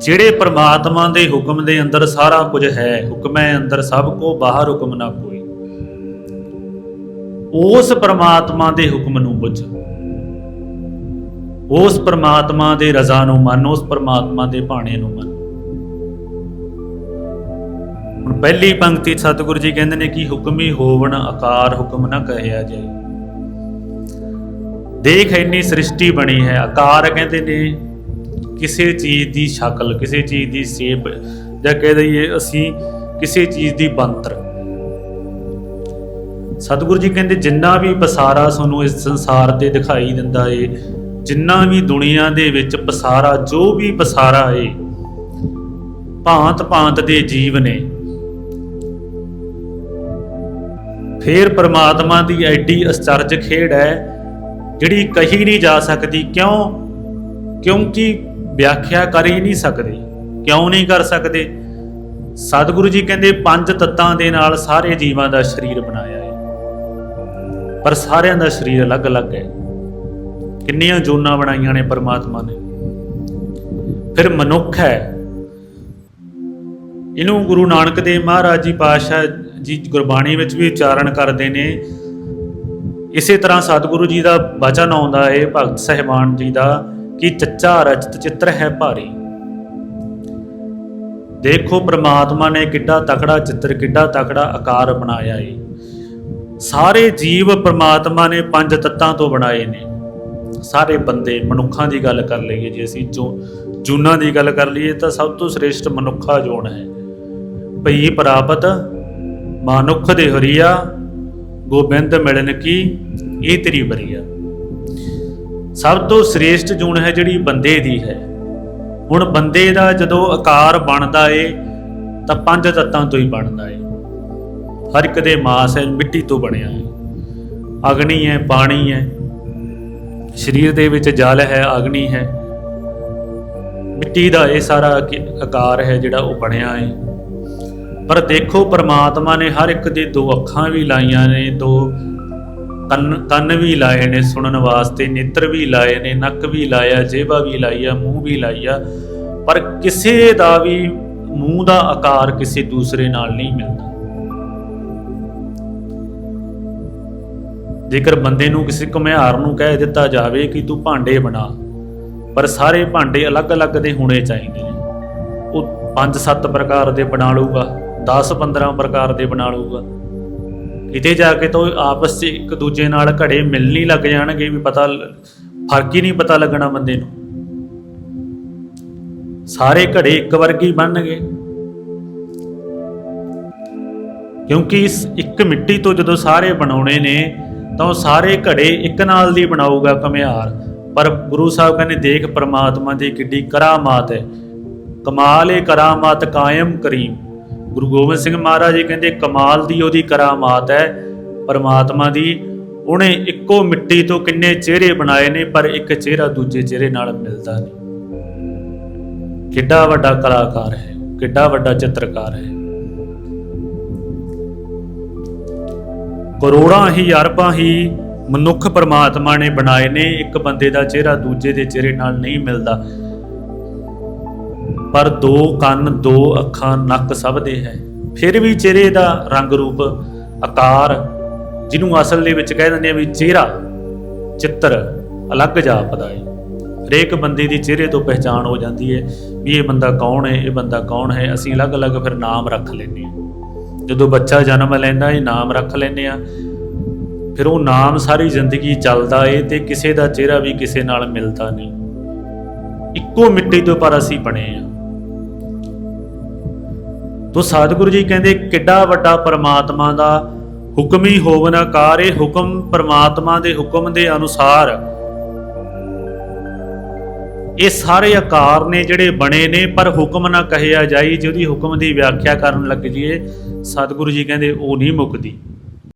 ਜਿਹੜੇ ਪਰਮਾਤਮਾ ਦੇ ਹੁਕਮ ਦੇ ਅੰਦਰ ਸਾਰਾ ਕੁਝ ਹੈ, ਹੁਕਮੈ ਅੰਦਰ ਸਭ ਕੋ, ਬਾਹਰ ਹੁਕਮ ਨਾ ਕੋਈ। ਉਸ ਪਰਮਾਤਮਾ ਦੇ ਹੁਕਮ ਨੂੰ ਬੁੱਝ ਉਸ ਪਰਮਾਤਮਾ ਦੇ ਰਜ਼ਾ ਨੂੰ ਮੰਨ, ਉਸ ਪਰਮਾਤਮਾ ਦੇ ਭਾਣੇ ਨੂੰ ਮੰਨ। ਹੁਣ ਪਹਿਲੀ ਪੰਕਤੀ ਸਤਿਗੁਰੂ ਜੀ ਕਹਿੰਦੇ ਨੇ ਕਿ ਹੁਕਮੀ ਹੋਵਣ ਆਕਾਰ ਹੁਕਮ ਨਾ ਕਹਿਆ ਜਾਏ। ਦੇਖ ਇੰਨੀ ਸ੍ਰਿਸ਼ਟੀ ਬਣੀ ਹੈ, ਆਕਾਰ ਕਹਿੰਦੇ ਨੇ ਕਿਸੇ ਚੀਜ਼ ਦੀ ਸ਼ਕਲ, ਕਿਸੇ ਚੀਜ਼ ਦੀ ਸ਼ੇਪ, ਜਾਂ ਕਹਿ ਦਈਏ ਅਸੀਂ ਕਿਸੇ ਚੀਜ਼ ਦੀ ਬੰਤਰ ਸਤਿਗੁਰੂ ਜੀ ਕਹਿੰਦੇ ਜਿੰਨਾ ਵੀ ਪਸਾਰਾ ਤੁਹਾਨੂੰ ਇਸ ਸੰਸਾਰ ਤੇ ਦਿਖਾਈ ਦਿੰਦਾ ਏ ਜਿੰਨਾ ਵੀ ਦੁਨੀਆ ਦੇ ਵਿੱਚ ਪਸਾਰਾ, ਜੋ ਵੀ ਪਸਾਰਾ ਏ ਭਾਂਤ ਭਾਂਤ ਦੇ ਜੀਵ ਨੇ, ਫੇਰ ਪ੍ਰਮਾਤਮਾ ਦੀ ਐਡੀ ਅਚਰਜ ਖੇਡ ਹੈ, ਜਿਹੜੀ ਕਹੀ ਨਹੀਂ ਜਾ ਸਕਦੀ। ਕਿਉਂ? ਕਿਉਂਕਿ ਵਿਆਖਿਆ ਕਰ ਹੀ ਨਹੀਂ ਸਕਦੇ, ਕਿਉਂ ਨਹੀਂ ਕਰ ਸਕਦੇ? ਸਤਿਗੁਰੂ ਜੀ ਕਹਿੰਦੇ, ਪੰਜ ਤੱਤਾਂ ਦੇ ਨਾਲ ਸਾਰੇ ਜੀਵਾਂ ਦਾ ਸਰੀਰ ਬਣਾਇਆ ਹੈ ਪਰ ਸਾਰਿਆਂ ਦਾ ਸਰੀਰ ਅਲੱਗ-ਅਲੱਗ ਹੈ। ਕਿੰਨੀਆਂ ਜੋਨਾਂ ਬਣਾਈਆਂ ਨੇ ਪਰਮਾਤਮਾ ਨੇ। ਫਿਰ ਮਨੁੱਖ ਹੈ। ਇਹਨੂੰ ਗੁਰੂ ਨਾਨਕ ਦੇਵ ਮਹਾਰਾਜ ਜੀ ਪਾਤਸ਼ਾਹ ਜੀ ਗੁਰਬਾਣੀ ਵਿੱਚ ਵੀ ਉਚਾਰਨ ਕਰਦੇ ਨੇ। ਇਸੇ ਤਰ੍ਹਾਂ ਸਤਿਗੁਰੂ ਜੀ ਦਾ ਬਚਨ ਆਉਂਦਾ ਹੈ, ਭਗਤ ਸਹਿਬਾਨ ਜੀ ਦਾ, ਕਿ ਚੱਚਾ ਰਚਤ ਚਿੱਤਰ ਹੈ ਭਾਰੀ। ਦੇਖੋ ਪ੍ਰਮਾਤਮਾ ਨੇ ਕਿੱਡਾ ਤਕੜਾ ਚਿੱਤਰ, ਕਿੱਡਾ ਤਕੜਾ ਆਕਾਰ ਬਣਾਇਆ ਏ। ਸਾਰੇ ਜੀਵ ਪ੍ਰਮਾਤਮਾ ਨੇ ਪੰਜ ਤੱਤਾਂ ਤੋਂ ਬਣਾਏ ਨੇ। ਸਾਰੇ ਬੰਦੇ ਮਨੁੱਖਾਂ ਦੀ ਗੱਲ ਕਰ ਲਈਏ, ਜੇ ਅਸੀਂ ਜੂਨਾਂ ਦੀ ਗੱਲ ਕਰ ਲਈਏ ਤਾਂ ਸਭ ਤੋਂ ਸ੍ਰੇਸ਼ਟ ਮਨੁੱਖਾ ਜੋਨ ਹੈ। ਭਈ ਪ੍ਰਾਪਤ ਮਨੁੱਖ ਦੇ ਹਰੀਆ, ਗੋਬਿੰਦ ਮਿਲਨ ਕੀ, ਇਹ ਤੇਰੀ ਬਰੀਆ ਸਭ ਤੋਂ ਸ੍ਰੇਸ਼ਟ ਜੂਨ ਹੈ ਜਿਹੜੀ ਬੰਦੇ ਦੀ ਹੈ। ਹੁਣ ਬੰਦੇ ਦਾ ਜਦੋਂ ਆਕਾਰ ਬਣਦਾ ਏ, ਤਾਂ ਪੰਜ ਤੱਤਾਂ ਤੋਂ ਹੀ ਬਣਦਾ ਏ। ਹਰ ਇੱਕ ਦੇ ਮਾਸ ਹੈ, ਮਿੱਟੀ ਤੋਂ ਬਣਿਆ ਹੈ ਅਗਨੀ ਹੈ, ਪਾਣੀ ਹੈ ਸਰੀਰ ਦੇ ਵਿੱਚ ਜਲ ਹੈ, ਅਗਨੀ ਹੈ। ਮਿੱਟੀ ਦਾ ਇਹ ਸਾਰਾ ਆਕਾਰ ਹੈ ਜਿਹੜਾ ਉਹ ਬਣਿਆ ਹੈ। ਪਰ ਦੇਖੋ, ਪ੍ਰਮਾਤਮਾ ਨੇ ਹਰ ਇੱਕ ਦੇ ਦੋ ਅੱਖਾਂ ਵੀ ਲਾਈਆਂ ਨੇ, ਦੋ ਕੰਨ ਕੰਨ ਵੀ ਲਾਏ ਨੇ ਸੁਣਨ ਵਾਸਤੇ, ਨੇਤਰ ਵੀ ਲਾਏ ਨੇ, ਨੱਕ ਵੀ ਲਾਇਆ, ਜੇਬਾ ਵੀ ਲਾਈ ਮੂੰਹ ਵੀ ਲਾਈ ਆ ਪਰ ਕਿਸੇ ਦਾ ਵੀ ਮੂੰਹ ਦਾ ਆਕਾਰ ਕਿਸੇ ਦੂਸਰੇ ਨਾਲ ਨਹੀਂ ਮਿਲਦਾ। ਜੇਕਰ ਬੰਦੇ ਨੂੰ ਕਿਸੇ ਘੁਮਿਆਰ ਨੂੰ ਕਹਿ ਦਿੱਤਾ ਜਾਵੇ ਕਿ ਤੂੰ ਭਾਂਡੇ ਬਣਾ, ਪਰ ਸਾਰੇ ਭਾਂਡੇ ਅਲੱਗ-ਅਲੱਗ ਦੇ ਹੋਣੇ ਚਾਹੀਦੇ ਨੇ। ਉਹ 5-7 ਪ੍ਰਕਾਰ ਦੇ ਬਣਾ ਲਊਗਾ 10-15 ਪ੍ਰਕਾਰ ਦੇ ਬਣਾ ਲਊਗਾ। ਕਿਤੇ ਜਾ ਕੇ ਤਾਂ ਆਪਸ 'ਚ ਇੱਕ ਦੂਜੇ ਨਾਲ ਘੜੇ ਮਿਲਣੀ ਲੱਗ ਜਾਣਗੇ ਵੀ ਪਤਾ ਫ਼ਰਕ ਹੀ ਨਹੀਂ ਪਤਾ ਲੱਗਣਾ ਬੰਦੇ ਨੂੰ। ਸਾਰੇ ਘੜੇ ਇੱਕ ਵਰਗੇ ਹੀ ਬਣਨਗੇ। ਕਿਉਂਕਿ ਇਸ ਇੱਕ ਮਿੱਟੀ ਤੋਂ ਜਦੋਂ ਸਾਰੇ ਬਣਾਉਣੇ ਨੇ ਤਾਂ ਉਹ ਸਾਰੇ ਘੜੇ ਇੱਕ ਨਾਲ ਦੀ ਬਣਾਊਗਾ ਕਮਿਆਰ ਪਰ ਗੁਰੂ ਸਾਹਿਬ ਕਹਿੰਦੇ, ਦੇਖ ਪ੍ਰਮਾਤਮਾ ਦੀ ਕਿੱਡੀ ਕਰਾਮਾਤ ਹੈ। ਕਮਾਲ ਏ ਕਰਾਮਾਤ ਕਾਇਮ ਕਰੀਮ। ਗੁਰੂ ਗੋਬਿੰਦ ਸਿੰਘ ਮਹਾਰਾਜ ਜੀ ਕਹਿੰਦੇ, ਕਮਾਲ ਦੀ ਉਹਦੀ ਕਰਾਮਾਤ ਹੈ। ਪਰਮਾਤਮਾ ਦੀ ਉਹਨੇ ਇੱਕੋ ਮਿੱਟੀ ਤੋਂ ਕਿੰਨੇ ਚਿਹਰੇ ਬਣਾਏ ਨੇ, ਪਰ ਇੱਕ ਚਿਹਰਾ ਦੂਜੇ ਚਿਹਰੇ ਨਾਲ ਮਿਲਦਾ ਨਹੀਂ। ਕਿੱਡਾ ਵੱਡਾ ਕਲਾਕਾਰ ਹੈ, ਕਿੱਡਾ ਵੱਡਾ ਚਿੱਤਰਕਾਰ ਹੈ। ਕਰੋੜਾਂ ਹੀ, ਅਰਬਾਂ ਹੀ ਮਨੁੱਖ ਪਰਮਾਤਮਾ ਨੇ ਬਣਾਏ ਨੇ, ਇੱਕ ਬੰਦੇ ਦਾ ਚਿਹਰਾ ਦੂਜੇ ਦੇ ਚਿਹਰੇ ਨਾਲ ਨਹੀਂ ਮਿਲਦਾ। ਪਰ ਦੋ ਕੰਨ, ਦੋ ਅੱਖਾਂ, ਨੱਕ ਸਭ ਦੇ ਹੈ। ਫਿਰ ਵੀ ਚਿਹਰੇ ਦਾ ਰੰਗ ਰੂਪ ਆਕਾਰ, ਜਿਹਨੂੰ ਅਸਲ ਦੇ ਵਿੱਚ ਕਹਿ ਦਿੰਦੇ ਆ ਵੀ ਚਿਹਰਾ, ਚਿੱਤਰ ਅਲੱਗ ਜਾਪਦਾ ਹੈ ਹਰੇਕ ਬੰਦੇ ਦੀ ਚਿਹਰੇ ਤੋਂ ਪਹਿਚਾਣ ਹੋ ਜਾਂਦੀ ਹੈ ਵੀ ਇਹ ਬੰਦਾ ਕੌਣ ਹੈ, ਇਹ ਬੰਦਾ ਕੌਣ ਹੈ, ਅਸੀਂ ਅਲੱਗ-ਅਲੱਗ ਫਿਰ ਨਾਮ ਰੱਖ ਲੈਂਦੇ ਹਾਂ। ਜਦੋਂ ਬੱਚਾ ਜਨਮ ਲੈਂਦਾ ਇਹ ਨਾਮ ਰੱਖ ਲੈਂਦੇ ਆ ਫਿਰ ਉਹ ਨਾਮ ਸਾਰੀ ਜ਼ਿੰਦਗੀ ਚੱਲਦਾ ਏ ਤੇ ਕਿਸੇ ਦਾ ਚਿਹਰਾ ਵੀ ਕਿਸੇ ਨਾਲ ਮਿਲਦਾ ਨਹੀਂ। ਇੱਕੋ ਮਿੱਟੀ ਤੋਂ ਪਰ ਅਸੀਂ ਬਣੇ ਆ ਤੋ ਸਤਿਗੁਰੂ ਜੀ ਕਹਿੰਦੇ, ਕਿੱਡਾ ਵੱਡਾ ਪਰਮਾਤਮਾ ਦਾ ਹੁਕਮੀ ਹੋਵਨ ਆਕਾਰ ਇਹ ਹੁਕਮ ਪਰਮਾਤਮਾ ਦੇ ਹੁਕਮ ਦੇ ਅਨੁਸਾਰ ਇਹ ਸਾਰੇ ਆਕਾਰ ਨੇ ਜਿਹੜੇ ਬਣੇ ਨੇ, ਪਰ ਹੁਕਮ ਨਾ ਕਹਿਆ ਜਾਈ, ਜਿਹਦੀ ਹੁਕਮ ਦੀ ਵਿਆਖਿਆ ਕਰਨ ਲੱਗ ਜੀਏ ਸਤਿਗੁਰੂ ਜੀ ਕਹਿੰਦੇ ਉਹ ਨਹੀਂ ਮੁੱਕਦੀ।